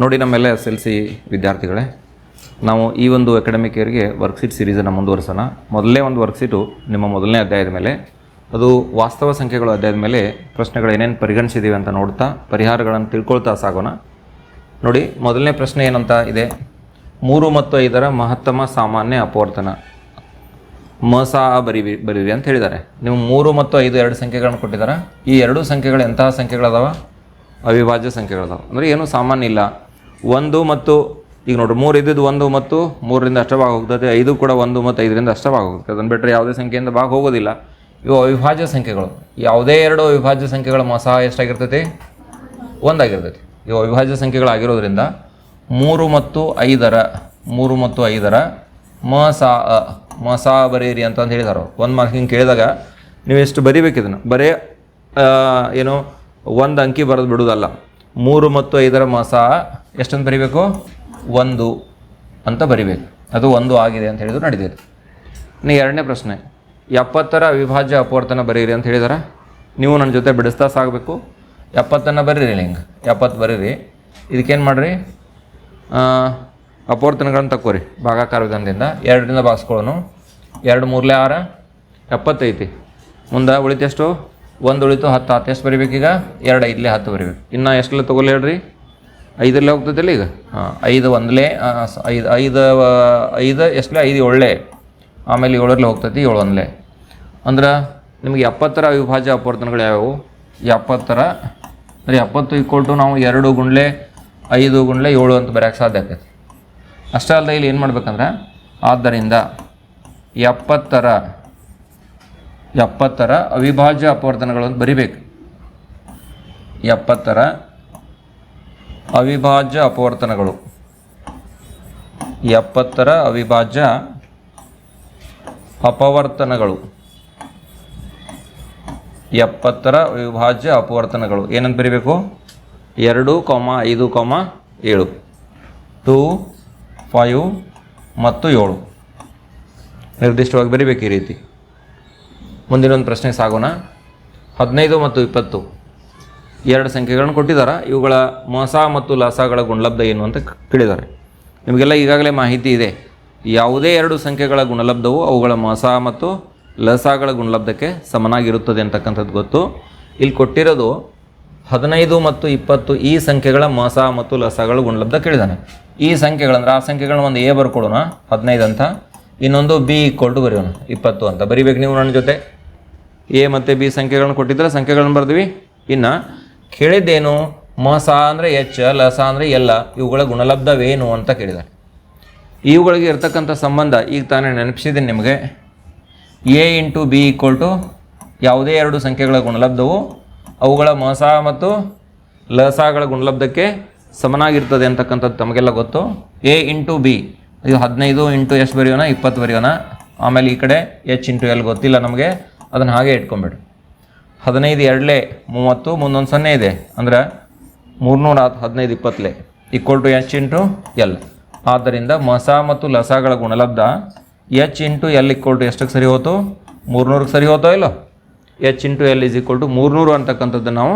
ನೋಡಿ ನಮ್ಮೆಲ್ಲ S L C ವಿದ್ಯಾರ್ಥಿಗಳೇ, ನಾವು ಈ ಒಂದು ಅಕಾಡೆಮಿಕ್ ಇಯರ್ಗೆ ವರ್ಕ್ಶೀಟ್ ಸೀರೀಸನ್ನು ಮುಂದುವರಿಸೋಣ. ಮೊದಲನೇ ಒಂದು ವರ್ಕ್ಶೀಟು ನಿಮ್ಮ ಮೊದಲನೇ ಅಧ್ಯಾಯದ ಮೇಲೆ. ಅದು ವಾಸ್ತವ ಸಂಖ್ಯೆಗಳು ಅಧ್ಯಾಯದ ಮೇಲೆ ಪ್ರಶ್ನೆಗಳು ಏನೇನು ಪರಿಗಣಿಸಿದ್ದೀವಿ ಅಂತ ನೋಡ್ತಾ, ಪರಿಹಾರಗಳನ್ನು ತಿಳ್ಕೊಳ್ತಾ ಸಾಗೋಣ. ನೋಡಿ, ಮೊದಲನೇ ಪ್ರಶ್ನೆ ಏನಂತ ಇದೆ? ಮೂರು ಮತ್ತು ಐದರ ಮಹತ್ತಮ ಸಾಮಾನ್ಯ ಅಪವರ್ತನ. ಮಸಾ ಬರೀವಿ ಬರೀರಿ ಅಂತ ಹೇಳಿದ್ದಾರೆ. ನೀವು ಮೂರು ಮತ್ತು ಐದು ಎರಡು ಸಂಖ್ಯೆಗಳನ್ನು ಕೊಟ್ಟಿದ್ದಾರೆ? ಈ ಎರಡು ಸಂಖ್ಯೆಗಳು ಎಂತಹ ಸಂಖ್ಯೆಗಳದಾವ? ಅವಿಭಾಜ್ಯ ಸಂಖ್ಯೆಗಳದಾವ. ಅಂದರೆ ಏನು ಸಾಮಾನ್ಯ ಇಲ್ಲ. ಒಂದು ಮತ್ತು, ಈಗ ನೋಡ್ರಿ, ಮೂರು ಇದ್ದಿದ್ದು ಒಂದು ಮತ್ತು ಮೂರರಿಂದ ಅಷ್ಟ ಭಾಗ ಹೋಗ್ತದೆ ಐದು ಕೂಡ ಒಂದು ಮತ್ತು ಐದರಿಂದ ಅಷ್ಟ ಭಾಗ ಹೋಗ್ತದೆ ಅದನ್ನು ಬಿಟ್ಟರೆ ಯಾವುದೇ ಸಂಖ್ಯೆಯಿಂದ ಭಾಗ ಹೋಗೋದಿಲ್ಲ. ಇವು ಅವಿಭಾಜ್ಯ ಸಂಖ್ಯೆಗಳು. ಯಾವುದೇ ಎರಡು ಅವಿಭಾಜ್ಯ ಸಂಖ್ಯೆಗಳ ಮಸ ಎಷ್ಟಾಗಿರ್ತೈತಿ? ಒಂದಾಗಿರ್ತೈತಿ. ಇವು ಅವಿಭಾಜ್ಯ ಸಂಖ್ಯೆಗಳಾಗಿರೋದ್ರಿಂದ ಮೂರು ಮತ್ತು ಐದರ, ಮೂರು ಮತ್ತು ಐದರ ಮ ಸಾ ಅ ಮ ಬರೀರಿ ಅಂತಂದು ಹೇಳಿದಾರೆ ಒಂದು ಮಾರ್ಕ್ ಹಿಂಗೆ ಕೇಳಿದಾಗ ನೀವು ಎಷ್ಟು ಬರಿಬೇಕು ಇದನ್ನು? ಬರೇ ಏನು, ಒಂದು ಅಂಕಿ ಬರೆದು ಬಿಡೋದಲ್ಲ ಮೂರು ಮತ್ತು ಐದರ ಮ ಸಾ ಎಷ್ಟಂತ ಬರಿಬೇಕು? ಒಂದು ಅಂತ ಬರಿಬೇಕು. ಅದು ಒಂದು ಆಗಿದೆ ಅಂತ ಹೇಳಿದ್ರು ನಡೀತೈತೆ. ಇನ್ನು ಎರಡನೇ ಪ್ರಶ್ನೆ, ಎಪ್ಪತ್ತರ ಅವಿಭಾಜ್ಯ ಅಪವರ್ತನ ಬರೀರಿ ಅಂತ ಹೇಳಿದಾರ? ನೀವು ನನ್ನ ಜೊತೆ ಬಿಡಿಸ್ತಾ ಸಾಗಬೇಕು. ಎಪ್ಪತ್ತನ್ನು ಬರೀರಿ ಹಿಂಗೆ ಎಪ್ಪತ್ತು ಬರೀರಿ. ಇದಕ್ಕೇನು ಮಾಡಿರಿ? ಅಪವರ್ತನಗಳನ್ನು ತಕ್ಕೋರಿ ಭಾಗಾಕಾರ ವಿಧಾನದಿಂದ ಎರಡರಿಂದ ಭಾಗಿಸ್ಕೊಳ್ಳೋನು. ಎರಡು ಮೂರಲೇ ಆರ, ಎಪ್ಪತ್ತೈತಿ. ಮುಂದೆ ಉಳಿತೆಷ್ಟು? ಒಂದು ಉಳಿತು ಹತ್ತು. ಹತ್ತು ಎಷ್ಟು ಬರಿಬೇಕೀಗ? ಎರಡು ಐದಲೇ ಹತ್ತು ಬರಿಬೇಕು. ಇನ್ನು ಎಷ್ಟೆಲ್ಲ ತೊಗೊಲಿ ಹೇಳ್ರಿ? ಐದರಲ್ಲೇ ಹೋಗ್ತೈತಿಲ್ಲ ಈಗ? ಹಾಂ, ಐದು ಒಂದಲೇ ಐದು ಐದು ಐದು, ಎಷ್ಟಲೇ, ಐದು ಏಳಲೇ ಆಮೇಲೆ ಏಳರಲ್ಲಿ ಹೋಗ್ತೈತಿ, ಏಳು ಒಂದಲೇ. ಅಂದ್ರೆ ನಿಮಗೆ ಎಪ್ಪತ್ತರ ಅವಿಭಾಜ್ಯ ಅಪವರ್ತನಗಳು ಯಾವ್ಯಾವು? ಎಪ್ಪತ್ತರ, ಅಂದರೆ ಎಪ್ಪತ್ತು ಈಕ್ವಲ್ ಟು ನಾವು ಎರಡು ಗುಂಡ್ಲೆ ಐದು ಗುಂಡ್ಲೆ ಏಳು ಅಂತ ಬರೆಯೋಕ್ಕೆ ಸಾಧ್ಯ ಆಗ್ತೈತಿ. ಅಷ್ಟೇ ಅಲ್ಲದೆ ಇಲ್ಲಿ ಏನು ಮಾಡ್ಬೇಕಂದ್ರೆ, ಆದ್ದರಿಂದ ಎಪ್ಪತ್ತರ ಎಪ್ಪತ್ತರ ಅವಿಭಾಜ್ಯ ಅಪವರ್ತನಗಳು ಅಂತ ಬರಿಬೇಕು. ಎಪ್ಪತ್ತರ ಅವಿಭಾಜ್ಯ ಅಪವರ್ತನಗಳು. ಎಪ್ಪತ್ತರ ಅವಿಭಾಜ್ಯ ಅಪವರ್ತನಗಳು. ಎಪ್ಪತ್ತರ ಅವಿಭಾಜ್ಯ ಅಪವರ್ತನಗಳು. ಏನಂತ ಬರಿಬೇಕು? ಎರಡು ಕೊಮ ಐದು ಕೊಮ ಏಳು. ಟೂ, ಫೈವ್ ಮತ್ತು ಏಳು. ನಿರ್ದಿಷ್ಟವಾಗಿ ಬರಿಬೇಕು ಈ ರೀತಿ. ಮುಂದಿನ ಒಂದು ಪ್ರಶ್ನೆ ಸಾಗೋಣ. ಹದಿನೈದು ಮತ್ತು ಇಪ್ಪತ್ತು. ಎರಡು ಸಂಖ್ಯೆಗಳನ್ನು ಕೊಟ್ಟಿದ್ದಾರೆ ಇವುಗಳ ಮೋಸ ಮತ್ತು ಲಸಗಳ ಗುಣಲಬ್ಧ ಏನು ಅಂತ ಕೇಳಿದ್ದಾರೆ. ನಿಮಗೆಲ್ಲ ಈಗಾಗಲೇ ಮಾಹಿತಿ ಇದೆ. ಯಾವುದೇ ಎರಡು ಸಂಖ್ಯೆಗಳ ಗುಣಲಬ್ಧವು ಅವುಗಳ ಮೋಸ ಮತ್ತು ಲಸಗಳ ಗುಣಲಬ್ಧಕ್ಕೆ ಸಮನಾಗಿರುತ್ತದೆ ಅಂತಕ್ಕಂಥದ್ದು ಗೊತ್ತು. ಇಲ್ಲಿ ಕೊಟ್ಟಿರೋದು ಹದಿನೈದು ಮತ್ತು ಇಪ್ಪತ್ತು ಈ ಸಂಖ್ಯೆಗಳ ಮೋಸ ಮತ್ತು ಲಸಗಳ ಗುಣಲಬ್ಧ ಕೇಳಿದಾನೆ ಈ ಸಂಖ್ಯೆಗಳಂದ್ರೆ ಆ ಸಂಖ್ಯೆಗಳನ್ನ ಒಂದು ಎ ಬರ್ಕೊಡೋಣ. ಹದಿನೈದು ಅಂತ. ಇನ್ನೊಂದು ಬಿ ಈಕ್ವಲ್ ಟು ಬರೆಯೋಣ. ಇಪ್ಪತ್ತು ಅಂತ. ಬರಿಬೇಕು ನೀವು ನನ್ನ ಜೊತೆ. ಎ ಮತ್ತು ಬಿ ಸಂಖ್ಯೆಗಳನ್ನು ಕೊಟ್ಟಿದ್ರೆ ಸಂಖ್ಯೆಗಳನ್ನು ಬರ್ದ್ವಿ. ಇನ್ನು ಕೇಳಿದ್ದೇನು? ಮಸ ಅಂದರೆ ಎಚ್, ಲಸ ಅಂದರೆ ಎಲ್ಲ ಇವುಗಳ ಗುಣಲಬ್ಧವೇನು ಅಂತ ಕೇಳಿದ್ದಾರೆ ಇವುಗಳಿಗೆ ಇರ್ತಕ್ಕಂಥ ಸಂಬಂಧ ಈಗ ತಾನೇ ನೆನಪಿಸಿದ್ದೀನಿ ನಿಮಗೆ. A into B equal to ಯಾವುದೇ ಎರಡು ಸಂಖ್ಯೆಗಳ ಗುಣಲಬ್ಧವು ಅವುಗಳ ಮಸ ಮತ್ತು ಲಸಗಳ ಗುಣಲಬ್ಧಕ್ಕೆ ಸಮನಾಗಿರ್ತದೆ ಅಂತಕ್ಕಂಥದ್ದು ತಮಗೆಲ್ಲ ಗೊತ್ತು. ಎ ಇಂಟು ಬಿ, ಇದು ಹದಿನೈದು ಇಂಟು ಎಷ್ಟು ಬರೆಯೋಣ? ಇಪ್ಪತ್ತು ಬರೆಯೋಣ? ಆಮೇಲೆ ಈ ಕಡೆ ಎಚ್ ಇಂಟು ಎಲ್ ಗೊತ್ತಿಲ್ಲ ನಮಗೆ. ಅದನ್ನು ಹಾಗೆ ಇಟ್ಕೊಂಬಿಡ್ರಿ ಹದಿನೈದು ಎರಡಲೇ, ಮೂವತ್ತು ಮುಂದೊಂದು ಸೊನ್ನೆ ಇದೆ. ಅಂದ್ರೆ ಮೂರ್ನೂರ ಹದಿನೈದು ಇಪ್ಪತ್ತಲೆ equal to H into L ಆದ್ದರಿಂದ ಮಸ ಮತ್ತು ಲಸಗಳ ಗುಣಲಬ್ಧ H into L equal to ಎಷ್ಟಕ್ಕೆ ಸರಿ ಹೋತು? ಮೂರ್ನೂರಕ್ಕೆ ಸರಿ ಹೋತೋ ಇಲ್ಲೋ? H into L is equal to ಮೂರ್ನೂರು ಅಂತಕ್ಕಂಥದ್ದು ನಾವು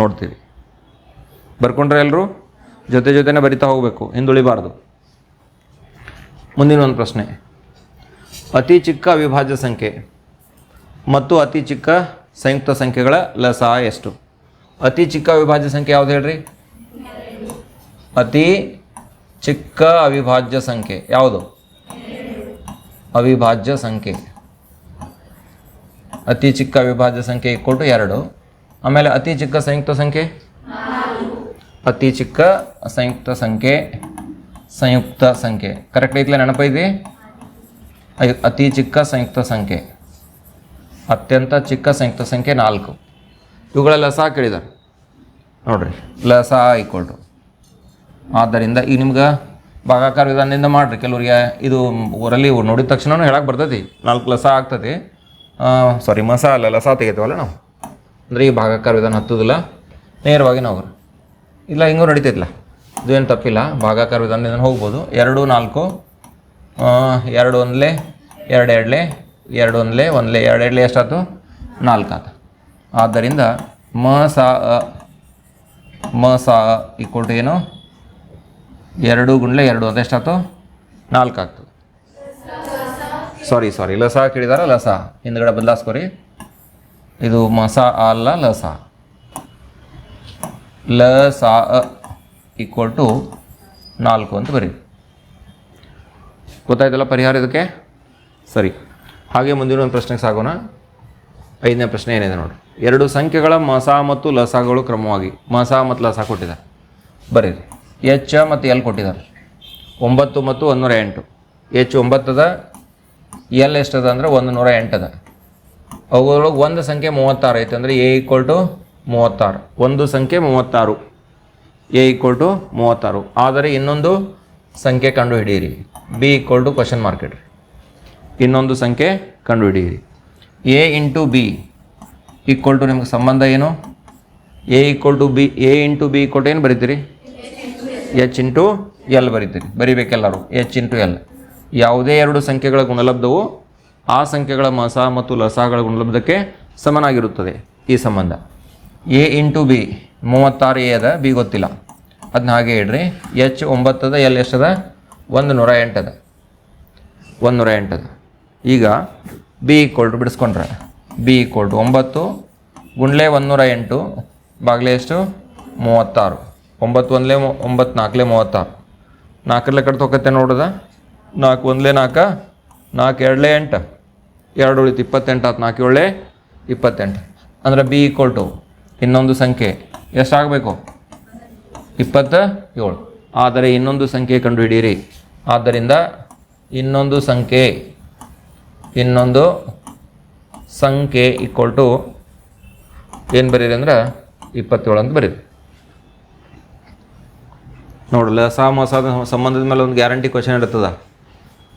ನೋಡ್ತೀವಿ. ಬರ್ಕೊಂಡ್ರೆ ಎಲ್ಲರೂ ಜೊತೆ ಜೊತೆನೆ ಬರಿತಾ ಹೋಗಬೇಕು, ಹಿಂದುಳಿಬಾರ್ದು. ಮುಂದಿನ ಒಂದು ಪ್ರಶ್ನೆ. ಅತಿ ಚಿಕ್ಕ ಅವಿಭಾಜ್ಯ ಸಂಖ್ಯೆ ಮತ್ತು ಅತಿ ಚಿಕ್ಕ ಸಂಯುಕ್ತ ಸಂಖ್ಯೆಗಳ ಲಸ ಎಷ್ಟು ಅತಿ ಚಿಕ್ಕ ಅವಿಭಾಜ್ಯ ಸಂಖ್ಯೆ ಯಾವ್ದು ಹೇಳ್ರಿ? ಅತಿ ಚಿಕ್ಕ ಅವಿಭಾಜ್ಯ ಸಂಖ್ಯೆ. ಯಾವುದು? ಅವಿಭಾಜ್ಯ ಸಂಖ್ಯೆ. ಅತಿ ಚಿಕ್ಕ ಅವಿಭಾಜ್ಯ ಸಂಖ್ಯೆ ಕೊಟ್ಟು ಎರಡು. ಆಮೇಲೆ ಅತಿ ಚಿಕ್ಕ ಸಂಯುಕ್ತ ಸಂಖ್ಯೆ? ಅತಿ ಚಿಕ್ಕ ಸಂಯುಕ್ತ ಸಂಖ್ಯೆ ಸಂಯುಕ್ತ ಸಂಖ್ಯೆ. ಕರೆಕ್ಟ್ ಐತಿಲ್ಲ ನೆನಪೈತಿ ಅತಿ ಚಿಕ್ಕ ಸಂಯುಕ್ತ ಸಂಖ್ಯೆ. ಅತ್ಯಂತ ಚಿಕ್ಕ ಸಂಯುಕ್ತ ಸಂಖ್ಯೆ ನಾಲ್ಕು. ಇವುಗಳ ಲಸ ಕೇಳಿದ್ದಾರೆ. ನೋಡ್ರಿ. ಲಸ ಈಕ್ವಲ್ ಟು ಆದ್ದರಿಂದ ಈಗ ನಿಮ್ಗೆ ಭಾಗಾಕಾರ ವಿಧಾನದಿಂದ ಮಾಡಿರಿ. ಕೆಲವರಿಗೆ ಇದು ಊರಲ್ಲಿ ನೋಡಿದ ತಕ್ಷಣ ಹೇಳಕ್ಕೆ ಬರ್ತೈತಿ. ನಾಲ್ಕು ಲಸ ಆಗ್ತದೆ ಸಾರಿ ಮಸ ಅಲ್ಲ ಲಸ ತೆಗಿತೀವಲ್ಲ ನಾವು? ಅಂದರೆ ಈ ಭಾಗಾಕಾರ ವಿಧಾನ ಹತ್ತೋದಿಲ್ಲ. ನೇರವಾಗಿ ನಾವು ಇಲ್ಲ ಹಿಂಗೂ ನಡೀತೈತಿಲ್ಲ ಇದೇನು ತಪ್ಪಿಲ್ಲ. ಭಾಗಾಕಾರ ವಿಧಾನದಿಂದ ಹೋಗ್ಬೋದು. ಎರಡು ನಾಲ್ಕು ಆ, ಎರಡು ಒಂದ್ಲೆ ಎರಡು ಎರಡ್ಲೆ ಎರಡು ಒಂದ್ಲೆ ಒಂದ್ಲೆ ಎರಡು, ಎರಡ್ಲೆ ಎಷ್ಟಾಯ್ತು? ನಾಲ್ಕು ಆತ ಆದ್ದರಿಂದ ಮ, ಸ ಮ, ಸಾ ಈಕ್ವಲ್ ಟು ಏನು? ಎರಡು ಗುಂಡ್ಲೆ ಎರಡು ಅದೆಷ್ಟಾಯ್ತು ನಾಲ್ಕು ಆಗ್ತದೆ ಸಾರಿ ಸಾರಿ ಲಸ ಕೇಳಿದಾರ? ಲಸ. ಹಿಂದ್ಗಡೆ ಬದಲಾಸ್ಕೊರಿ ಇದು ಮಸ ಅಲ್ಲ, ಲಸ. ಲ, ಸಾ ಈಕ್ವಲ್ ಟು ನಾಲ್ಕು ಅಂತ ಬರೀ ಗೊತ್ತಾಯ್ತಲ್ಲ ಪರಿಹಾರ ಇದಕ್ಕೆ? ಸರಿ. ಹಾಗೆ ಮುಂದಿನ ಒಂದು ಪ್ರಶ್ನೆಗೆ ಸಾಗೋಣ. ಐದನೇ ಪ್ರಶ್ನೆ ಏನಿದೆ ನೋಡಿ ಎರಡು ಸಂಖ್ಯೆಗಳ ಮಸ ಮತ್ತು ಲಸಗಳು ಕ್ರಮವಾಗಿ, ಮಸ ಮತ್ತು ಲಸ ಕೊಟ್ಟಿದ್ದಾರೆ. ಬರೀರಿ. ಎಚ್ ಮತ್ತು ಎಲ್ ಕೊಟ್ಟಿದ್ದಾರೆ. ಒಂಬತ್ತು ಮತ್ತು ಒಂದೂರ ಎಂಟು. ಎಚ್ ಒಂಬತ್ತದ, ಎಲ್ ಎಷ್ಟದ ಅಂದರೆ ಒಂದು ನೂರ ಎಂಟದ. ಅವುಗಳೊಳಗೆ ಒಂದು ಸಂಖ್ಯೆ ಮೂವತ್ತಾರು ಐತೆ ಅಂದರೆ ಎ ಈಕ್ವಲ್ ಟು ಮೂವತ್ತಾರು. ಒಂದು ಸಂಖ್ಯೆ ಮೂವತ್ತಾರು, ಎ ಈಕ್ವಲ್ ಟು ಮೂವತ್ತಾರು. ಆದರೆ ಇನ್ನೊಂದು ಸಂಖ್ಯೆ ಕಂಡು ಹಿಡಿಯಿರಿ B equal to question mark ಇಡ್ರಿ. ಇನ್ನೊಂದು ಸಂಖ್ಯೆ ಕಂಡುಹಿಡಿಯಿರಿ. A into B equal to ನಿಮಗೆ ಸಂಬಂಧ ಏನು? A equal to B A into B equal to ಏನು ಬರೀತೀರಿ? ಎಚ್ ಇಂಟು ಎಲ್ ಬರೀತೀರಿ. ಬರಿಬೇಕೆಲ್ಲರೂ ಎಚ್ ಇಂಟು ಎಲ್ ಯಾವುದೇ ಎರಡು ಸಂಖ್ಯೆಗಳ ಗುಣಲಬ್ಧವು ಆ ಸಂಖ್ಯೆಗಳ ಮಸ ಮತ್ತು ಲಸಗಳ ಗುಣಲಬ್ಧಕ್ಕೆ ಸಮನಾಗಿರುತ್ತದೆ ಈ ಸಂಬಂಧ. ಎ ಇಂಟು ಬಿ ಮೂವತ್ತಾರು ಎ ಅದ ಬಿ ಗೊತ್ತಿಲ್ಲ. ಅದನ್ನ ಹಾಗೆ ಇಡ್ರಿ ಎಚ್ ಒಂಬತ್ತದ ಎಲ್ ಎಷ್ಟದ? ಒಂದು ನೂರ ಎಂಟದ. ಒಂದು ನೂರ ಎಂಟದ. ಈಗ ಬಿ ಈಕ್ವಲ್ ಟು ಬಿಡಿಸ್ಕೊಂಡ್ರೆ. ಬಿ ಈಕ್ವಲ್ ಟು ಒಂಬತ್ತು ಗುಂಡ್ಲೆ ಒಂದುನೂರ ಎಂಟು ಬಾಗಿಲೆ ಎಷ್ಟು? ಮೂವತ್ತಾರು. ಒಂಬತ್ತು ಒಂದಲೇ ಒಂಬತ್ತು ನಾಲ್ಕಲೇ ಮೂವತ್ತಾರು. ನಾಲ್ಕರ ಕಡೆ ತೊಗೊತ್ತೆ ನೋಡೋದ? ನಾಲ್ಕು ಒಂದಲೇ ನಾಲ್ಕು ನಾಲ್ಕು ಎರಡಲೇ ಎಂಟು. ಎರಡು ಉಳಿತು ಇಪ್ಪತ್ತೆಂಟು ಆತು ನಾಲ್ಕು ಏಳೇ ಇಪ್ಪತ್ತೆಂಟು. ಅಂದ್ರೆ ಬಿ ಈಕ್ವಲ್ ಟು ಇನ್ನೊಂದು ಸಂಖ್ಯೆ ಎಷ್ಟಾಗಬೇಕು? ಇಪ್ಪತ್ತ ಏಳು. ಆದರೆ ಇನ್ನೊಂದು ಸಂಖ್ಯೆ ಕಂಡುಹಿಡಿಯಿರಿ. ಆದ್ದರಿಂದ ಇನ್ನೊಂದು ಸಂಖ್ಯೆ ಇನ್ನೊಂದು ಸಂಖ್ಯೆ ಈಕ್ವಲ್ ಟು ಏನು ಬರೀರಿ ಅಂದ್ರೆ ಇಪ್ಪತ್ತೇಳು ಅಂತ ಬರೀರಿ. ನೋಡಲ್ಲ ಸಾಮಸಾದ ಸಂಬಂಧದ ಮೇಲೆ ಒಂದು ಗ್ಯಾರಂಟಿ ಕ್ವಶನ್ ಇರ್ತದ.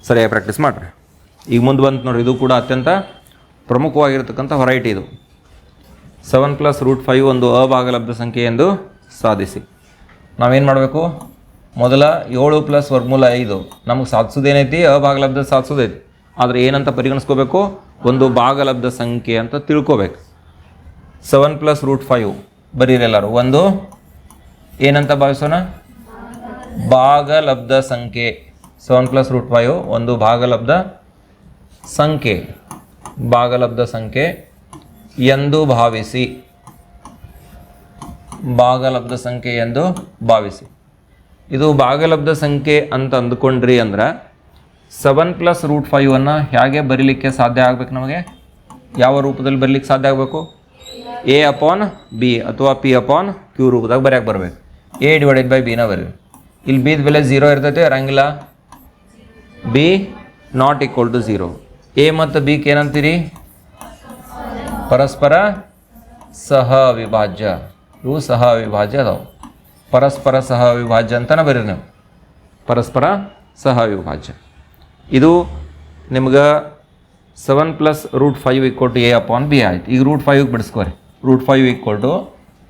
ಸರಿಯಾಗಿ ಪ್ರಾಕ್ಟೀಸ್ ಮಾಡಿರಿ. ಈಗ ಮುಂದೆ ಬಂತು ನೋಡ್ರಿ, ಇದು ಕೂಡ ಅತ್ಯಂತ ಪ್ರಮುಖವಾಗಿರ್ತಕ್ಕಂಥ ಹೊರೈಟಿ ಇದು. ಸೆವೆನ್ ಪ್ಲಸ್ ರೂಟ್ ಫೈವ್ ಒಂದು ಅಭಾಗಲಬ್ಧ ಸಂಖ್ಯೆ ಎಂದು ಸಾಧಿಸಿ. ನಾವೇನು ಮಾಡಬೇಕು? ಮೊದಲ ಏಳು ಪ್ಲಸ್ ವರ್ಮೂಲ ಐದು. ನಮಗೆ ಸಾಧಿಸೋದೇನೈತಿ? ಅಭಾಗಲಬ್ಧ ಸಾಧಿಸೋದೈತಿ. ಆದರೆ ಏನಂತ ಪರಿಗಣಿಸ್ಕೋಬೇಕು? ಒಂದು ಭಾಗಲಬ್ಧ ಸಂಖ್ಯೆ ಅಂತ ತಿಳ್ಕೋಬೇಕು. ಸೆವೆನ್ ಪ್ಲಸ್ ರೂಟ್ ಫೈವ್ ಬರೀರೆಲ್ಲರೂ ಒಂದು, ಏನಂತ ಭಾವಿಸೋಣ? ಭಾಗಲಬ್ಧ ಸಂಖ್ಯೆ. ಸೆವೆನ್ ಪ್ಲಸ್ ರೂಟ್ ಫೈವ್ ಒಂದು ಭಾಗಲಬ್ಧ ಸಂಖ್ಯೆ. ಭಾಗಲಬ್ಧ ಸಂಖ್ಯೆ ಎಂದು ಭಾವಿಸಿ. ಭಾಗಲಬ್ಧ ಸಂಖ್ಯೆ ಎಂದು ಭಾವಿಸಿ. ಇದು ಭಾಗಲಬ್ಧ ಸಂಖ್ಯೆ ಅಂತ ಅಂದ್ಕೊಂಡ್ರಿ ಅಂದ್ರೆ ಸೆವೆನ್ ಪ್ಲಸ್ ರೂಟ್ ಫೈವನ್ನು ಹೇಗೆ ಬರೀಲಿಕ್ಕೆ ಸಾಧ್ಯ ಆಗಬೇಕು ನಮಗೆ? ಯಾವ ರೂಪದಲ್ಲಿ ಬರಲಿಕ್ಕೆ ಸಾಧ್ಯ ಆಗಬೇಕು? ಎ ಅಪಾನ್ ಬಿ ಅಥವಾ ಪಿ ಅಪಾನ್ ಕ್ಯೂ ರೂಪದಾಗ ಬರೆಯಕ್ಕೆ ಬರಬೇಕು. ಎ ಡಿವೈಡೆಡ್ ಬೈ ಬಿನ ಬರೀ ಇಲ್ಲಿ ಬಿದ ಬೆಲೆ ಝೀರೋ ಇರ್ತೈತೆ, ಇರಂಗಿಲ್ಲ. B not equal to zero A ಮತ್ತು ಬಿಗೆ ಏನಂತೀರಿ? ಪರಸ್ಪರ ಸಹ ಅವಿಭಾಜ್ಯ ಇವು ಸಹ ಅವಿಭಾಜ್ಯ ಅದಾವೆ. ಪರಸ್ಪರ ಸಹ ಅವಿಭಾಜ್ಯ ಅಂತಲೇ ಬರೀರಿ ನೀವು. ಪರಸ್ಪರ ಸಹ ವಿಭಾಜ್ಯ ಇದು ನಿಮ್ಗೆ seven plus root five equal to A upon B ಆಯ್ತು. ಈಗ ರೂಟ್ ಫೈವ್ಗೆ ಬಿಡಿಸ್ಕೋರಿ. Root five equal to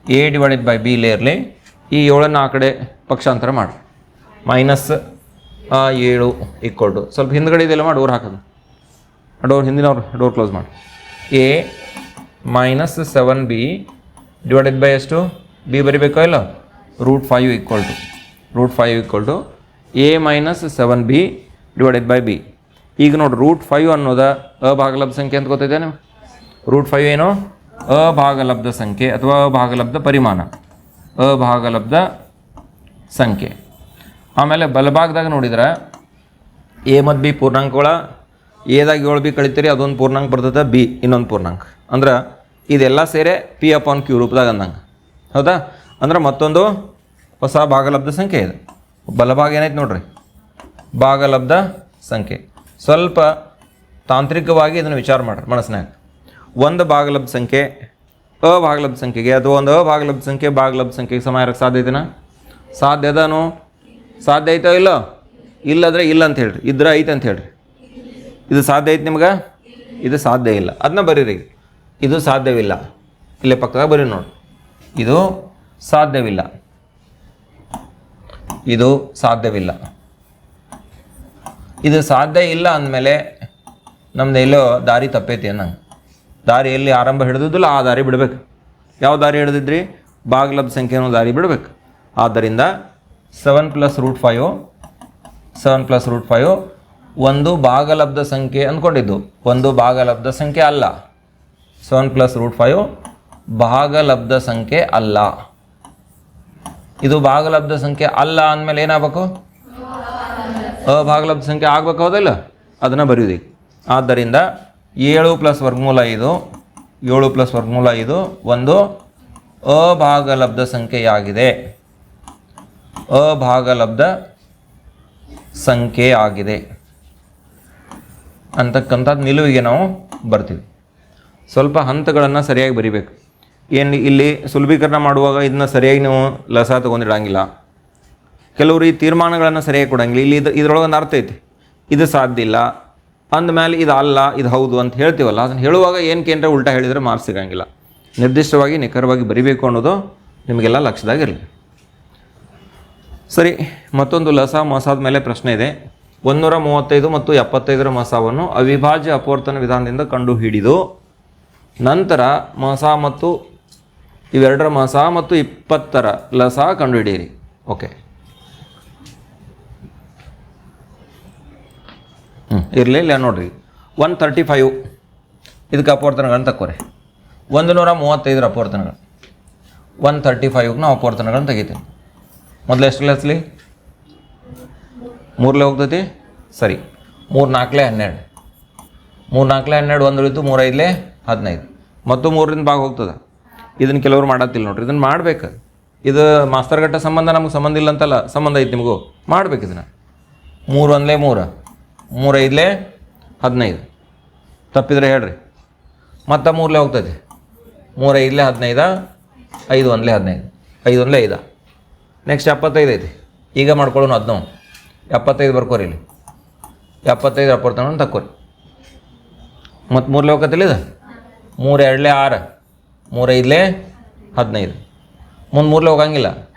A divided by B ಇರಲಿ ಈ ಏಳನ್ನು ಆ ಕಡೆ ಪಕ್ಷಾಂತರ ಮಾಡಿ. ಮೈನಸ್ ಏಳು ಈಕ್ವಲ್ ಟು ಸ್ವಲ್ಪ ಹಿಂದ್ಗಡೆ ಇದೆಲ್ಲ ಮಾಡಿ ಡೋರ್ ಹಾಕೋದು. ಡೋರ್ ಹಿಂದಿನವ್ರು ಡೋರ್ ಕ್ಲೋಸ್ ಮಾಡಿ. A minus seven B divided by ಎಷ್ಟು? ಬಿ ಬರಿಬೇಕೋ ಇಲ್ಲ? Root five equal to root five equal to A minus seven B divided by B ಈಗ ನೋಡಿ ರೂಟ್ ಫೈವ್ ಅನ್ನೋದ ಅಭಾಗಲಬ್ಧ ಸಂಖ್ಯೆ ಅಂತ ಗೊತ್ತಿದೆ ನಿಮ್ಗೆ? ರೂಟ್ ಫೈವ್ ಏನು? ಅಭಾಗಲಬ್ಧ ಸಂಖ್ಯೆ ಅಥವಾ ಅಭಾಗಲಬ್ಧ ಪರಿಮಾಣ. ಅಭಾಗಲಬ್ಧ ಸಂಖ್ಯೆ. ಆಮೇಲೆ ಬಲಭಾಗದಾಗ ನೋಡಿದ್ರೆ ಎ ಮತ್ತು ಬಿ ಪೂರ್ಣಾಂಕಗಳ ಎದಾಗ ಏಳು ಬಿ ಕಳಿತೀರಿ, ಅದೊಂದು ಪೂರ್ಣಾಂಕ ಬರ್ತದೆ ಬಿ ಇನ್ನೊಂದು ಪೂರ್ಣಾಂಕ. ಅಂದ್ರೆ ಇದೆಲ್ಲ ಸೇರೆ ಪಿ ಅಪ್ ಆನ್ ಕ್ಯೂ ರೂಪದಾಗ ಅಂದಂಗೆ. ಹೌದಾ? ಅಂದ್ರೆ ಮತ್ತೊಂದು ಹೊಸ ಭಾಗಲಬ್ಧ ಸಂಖ್ಯೆ ಇದೆ. ಬಲಭಾಗ ಏನೈತೆ ನೋಡ್ರಿ? ಭಾಗಲಬ್ಧ ಸಂಖ್ಯೆ. ಸ್ವಲ್ಪ ತಾಂತ್ರಿಕವಾಗಿ ಇದನ್ನು ವಿಚಾರ ಮಾಡ್ರಿ ಮನಸ್ಸಿನಾಗ. ಒಂದು ಭಾಗಲಬ್ಧ ಸಂಖ್ಯೆ ಅಭಾಗಲಬ್ಧ ಸಂಖ್ಯೆಗೆ ಅಥವಾ ಒಂದು ಅಭಾಗಲಬ್ಧ ಸಂಖ್ಯೆ, ಭಾಗಲಬ್ಧ ಸಂಖ್ಯೆಗೆ ಸಮ ಇರೋಕ್ಕೆ ಸಾಧ್ಯ ಐತೆನಾ? ಸಾಧ್ಯ ಅದಾನು? ಸಾಧ್ಯ ಐತೋ ಇಲ್ಲೋ? ಇಲ್ಲಂದ್ರೆ ಇಲ್ಲ ಅಂತ ಹೇಳ್ರಿ. ಇದ್ರೆ ಐತೆ ಅಂತ ಹೇಳ್ರಿ. ಇದು ಸಾಧ್ಯ ಐತೆ ನಿಮ್ಗೆ? ಇದು ಸಾಧ್ಯ ಇಲ್ಲ. ಅದನ್ನ ಬರೀರಿ ಇದು ಸಾಧ್ಯವಿಲ್ಲ. ಇಲ್ಲೇ ಪಕ್ಕದಾಗ ಬರೀ ನೋಡಿ ಇದು ಸಾಧ್ಯವಿಲ್ಲ. ಇದು ಸಾಧ್ಯವಿಲ್ಲ. ಇದು ಸಾಧ್ಯ ಇಲ್ಲ ಅಂದಮೇಲೆ ನಮ್ದು ಎಲ್ಲೋ ದಾರಿ ತಪ್ಪೈತಿ ಅನ್ನಂಗೆ. ದಾರಿ ಎಲ್ಲಿ ಆರಂಭ ಹಿಡಿದಿದ್ದಿಲ್ಲ, ಆ ದಾರಿ ಬಿಡಬೇಕು. ಯಾವ ದಾರಿ ಹಿಡಿದಿದ್ರಿ? ಬಾಗ್ಲಬ್ ಸಂಖ್ಯೆನೂ ದಾರಿ ಬಿಡಬೇಕು. ಆದ್ದರಿಂದ seven plus root five seven plus root five ಒಂದು ಭಾಗಲಬ್ಧ ಸಂಖ್ಯೆ ಅಂದ್ಕೊಂಡಿದ್ದು. ಒಂದು ಭಾಗಲಬ್ಧ ಸಂಖ್ಯೆ ಅಲ್ಲ. ಸೆವೆನ್ ಪ್ಲಸ್ ರೂಟ್ ಫೈವ್ ಭಾಗಲಬ್ಧ ಸಂಖ್ಯೆ ಅಲ್ಲ. ಇದು ಭಾಗಲಬ್ಧ ಸಂಖ್ಯೆ ಅಲ್ಲ ಅಂದಮೇಲೆ ಏನಾಗಬೇಕು? ಅಭಾಗಲಬ್ಧ ಸಂಖ್ಯೆ ಆಗಬೇಕು ಹೌದಲ್ಲ? ಅದನ್ನು ಬರೆಯುವುದು ಆದ್ದರಿಂದ ಏಳು ಪ್ಲಸ್ ವರ್ಗಮೂಲ ಐದು, ಏಳು ಪ್ಲಸ್ ವರ್ಗಮೂಲ ಐದು, ಒಂದು ಅಭಾಗಲಬ್ಧ ಸಂಖ್ಯೆಯಾಗಿದೆ. ಅಭಾಗಲಬ್ಧ ಸಂಖ್ಯೆ ಆಗಿದೆ ಅಂತಕ್ಕಂಥದ್ದು ನಿಲುವಿಗೆ ನಾವು ಬರ್ತೀವಿ. ಸ್ವಲ್ಪ ಹಂತಗಳನ್ನು ಸರಿಯಾಗಿ ಬರಿಬೇಕು. ಏನು ಇಲ್ಲಿ ಸುಲಭೀಕರಣ ಮಾಡುವಾಗ ಇದನ್ನ ಸರಿಯಾಗಿ ನೀವು ಲಸ ತೊಗೊಂಡಿಡಂಗಿಲ್ಲ. ಕೆಲವರು ಈ ತೀರ್ಮಾನಗಳನ್ನು ಸರಿಯಾಗಿ ಕೊಡಂಗಿಲ್ಲ. ಇಲ್ಲಿ ಇದು ಇದರೊಳಗೆ ಒಂದು ಅರ್ಥ ಐತಿ. ಇದು ಸಾಧ್ಯ ಇಲ್ಲ. ಅಂದಮೇಲೆ ಇದು ಅಲ್ಲ, ಇದು ಹೌದು ಅಂತ ಹೇಳ್ತೀವಲ್ಲ. ಅದನ್ನು ಹೇಳುವಾಗ ಏನು ಕೇಂದ್ರ ಉಲ್ಟಾ ಹೇಳಿದರೆ ಮಾರ್ಕ್ಸ್ ಸಿಗಂಗಿಲ್ಲ. ನಿರ್ದಿಷ್ಟವಾಗಿ, ನಿಖರವಾಗಿ ಬರಿಬೇಕು ಅನ್ನೋದು ನಿಮಗೆಲ್ಲ ಲಕ್ಷದಾಗಿರಲಿ ಸರಿ, ಮತ್ತೊಂದು ಲಸ ಮಸಾದ ಮೇಲೆ ಪ್ರಶ್ನೆ ಇದೆ. ಒಂದೂರ ಮೂವತ್ತೈದು ಮತ್ತು ಎಪ್ಪತ್ತೈದರ ಮಸಾವನ್ನು ಅವಿಭಾಜ್ಯ ಅಪವರ್ತನ ವಿಧಾನದಿಂದ ಕಂಡು ಹಿಡಿದು ನಂತರ ಮಸ ಮತ್ತು ಇವೆರಡರ ಮಸ ಮತ್ತು ಇಪ್ಪತ್ತರ ಲಸ ಕಂಡುಹಿಡಿಯಿರಿ. ಓಕೆ ಇರಲಿ ಇಲ್ಲ ನೋಡಿರಿ. ಒನ್ ತರ್ಟಿ ಫೈವ್ ಇದಕ್ಕೆ ಅಪವರ್ತನಗಳನ್ನು ತಕ್ಕೋರಿ ಒಂದು ನೂರ ಮೂವತ್ತೈದರ ಅಪವರ್ತನಗಳು. ಒನ್ ತರ್ಟಿ ಫೈವ್ಗೆ ನಾವು ಅಪವರ್ತನಗಳನ್ನು ತೆಗಿತೀನಿ ಮೊದಲು ಎಷ್ಟು ಕ್ಲಾಸ್ಲಿ ಮೂರಲೇ ಹೋಗ್ತೈತಿ? ಸರಿ. ಮೂರು ನಾಲ್ಕಲೇ ಹನ್ನೆರಡು. ಮೂರು ನಾಲ್ಕಲೇ ಹನ್ನೆರಡು ಒಂದು ಉಳಿತು ಮೂರು ಐದಲೇ ಹದಿನೈದು. ಮತ್ತು ಮೂರರಿಂದ ಭಾಗ ಹೋಗ್ತದೆ? ಇದನ್ನು ಕೆಲವರು ಮಾಡತ್ತಿಲ್ಲ ನೋಡ್ರಿ. ಇದನ್ನು ಮಾಡ್ಬೇಕು. ಇದು ಮಾಸ್ತರ್ಗಟ್ಟ ಸಂಬಂಧ ನಮಗೆ ಸಂಬಂಧ ಇಲ್ಲ ಅಂತಲ್ಲ, ಸಂಬಂಧ ಐತೆ ನಿಮಗೂ. ಮಾಡ್ಬೇಕು ಇದನ್ನು. ಮೂರು ಒಂದಲೇ ಮೂರು. ಮೂರು ಐದಲೇ ಹದಿನೈದು. ತಪ್ಪಿದ್ರೆ ಹೇಳ್ರಿ. ಮತ್ತೆ ಮೂರಲೇ ಹೋಗ್ತೈತಿ ಮೂರು ಐದಲೇ ಹದಿನೈದ, ಐದು ಒಂದಲೇ ಹದಿನೈದು, ಐದು ಒಂದಲೇ ಐದ. ನೆಕ್ಸ್ಟ್ ಎಪ್ಪತ್ತೈದು ಐತಿ. ಈಗ ಮಾಡ್ಕೊಳ್ಳೋಣ ಹದಿನವು ಎಪ್ಪತ್ತೈದು ಬರ್ಕೋರಿ ಇಲ್ಲಿ. ಎಪ್ಪತ್ತೈದು, ಎಪ್ಪತ್ತೊಂದು ತಕ್ಕೋರಿ. ಮತ್ತು ಮೂರಲೇ ಹೋಗ್ತಿಲ್ಲ ಇದು? ಮೂರು ಎರಡಲೇ ಆರು ಮೂರು ಐದಲೇ ಹದಿನೈದು. ಮುಂದೆ ಮೂರಲೇ ಹೋಗಂಗಿಲ್ಲ.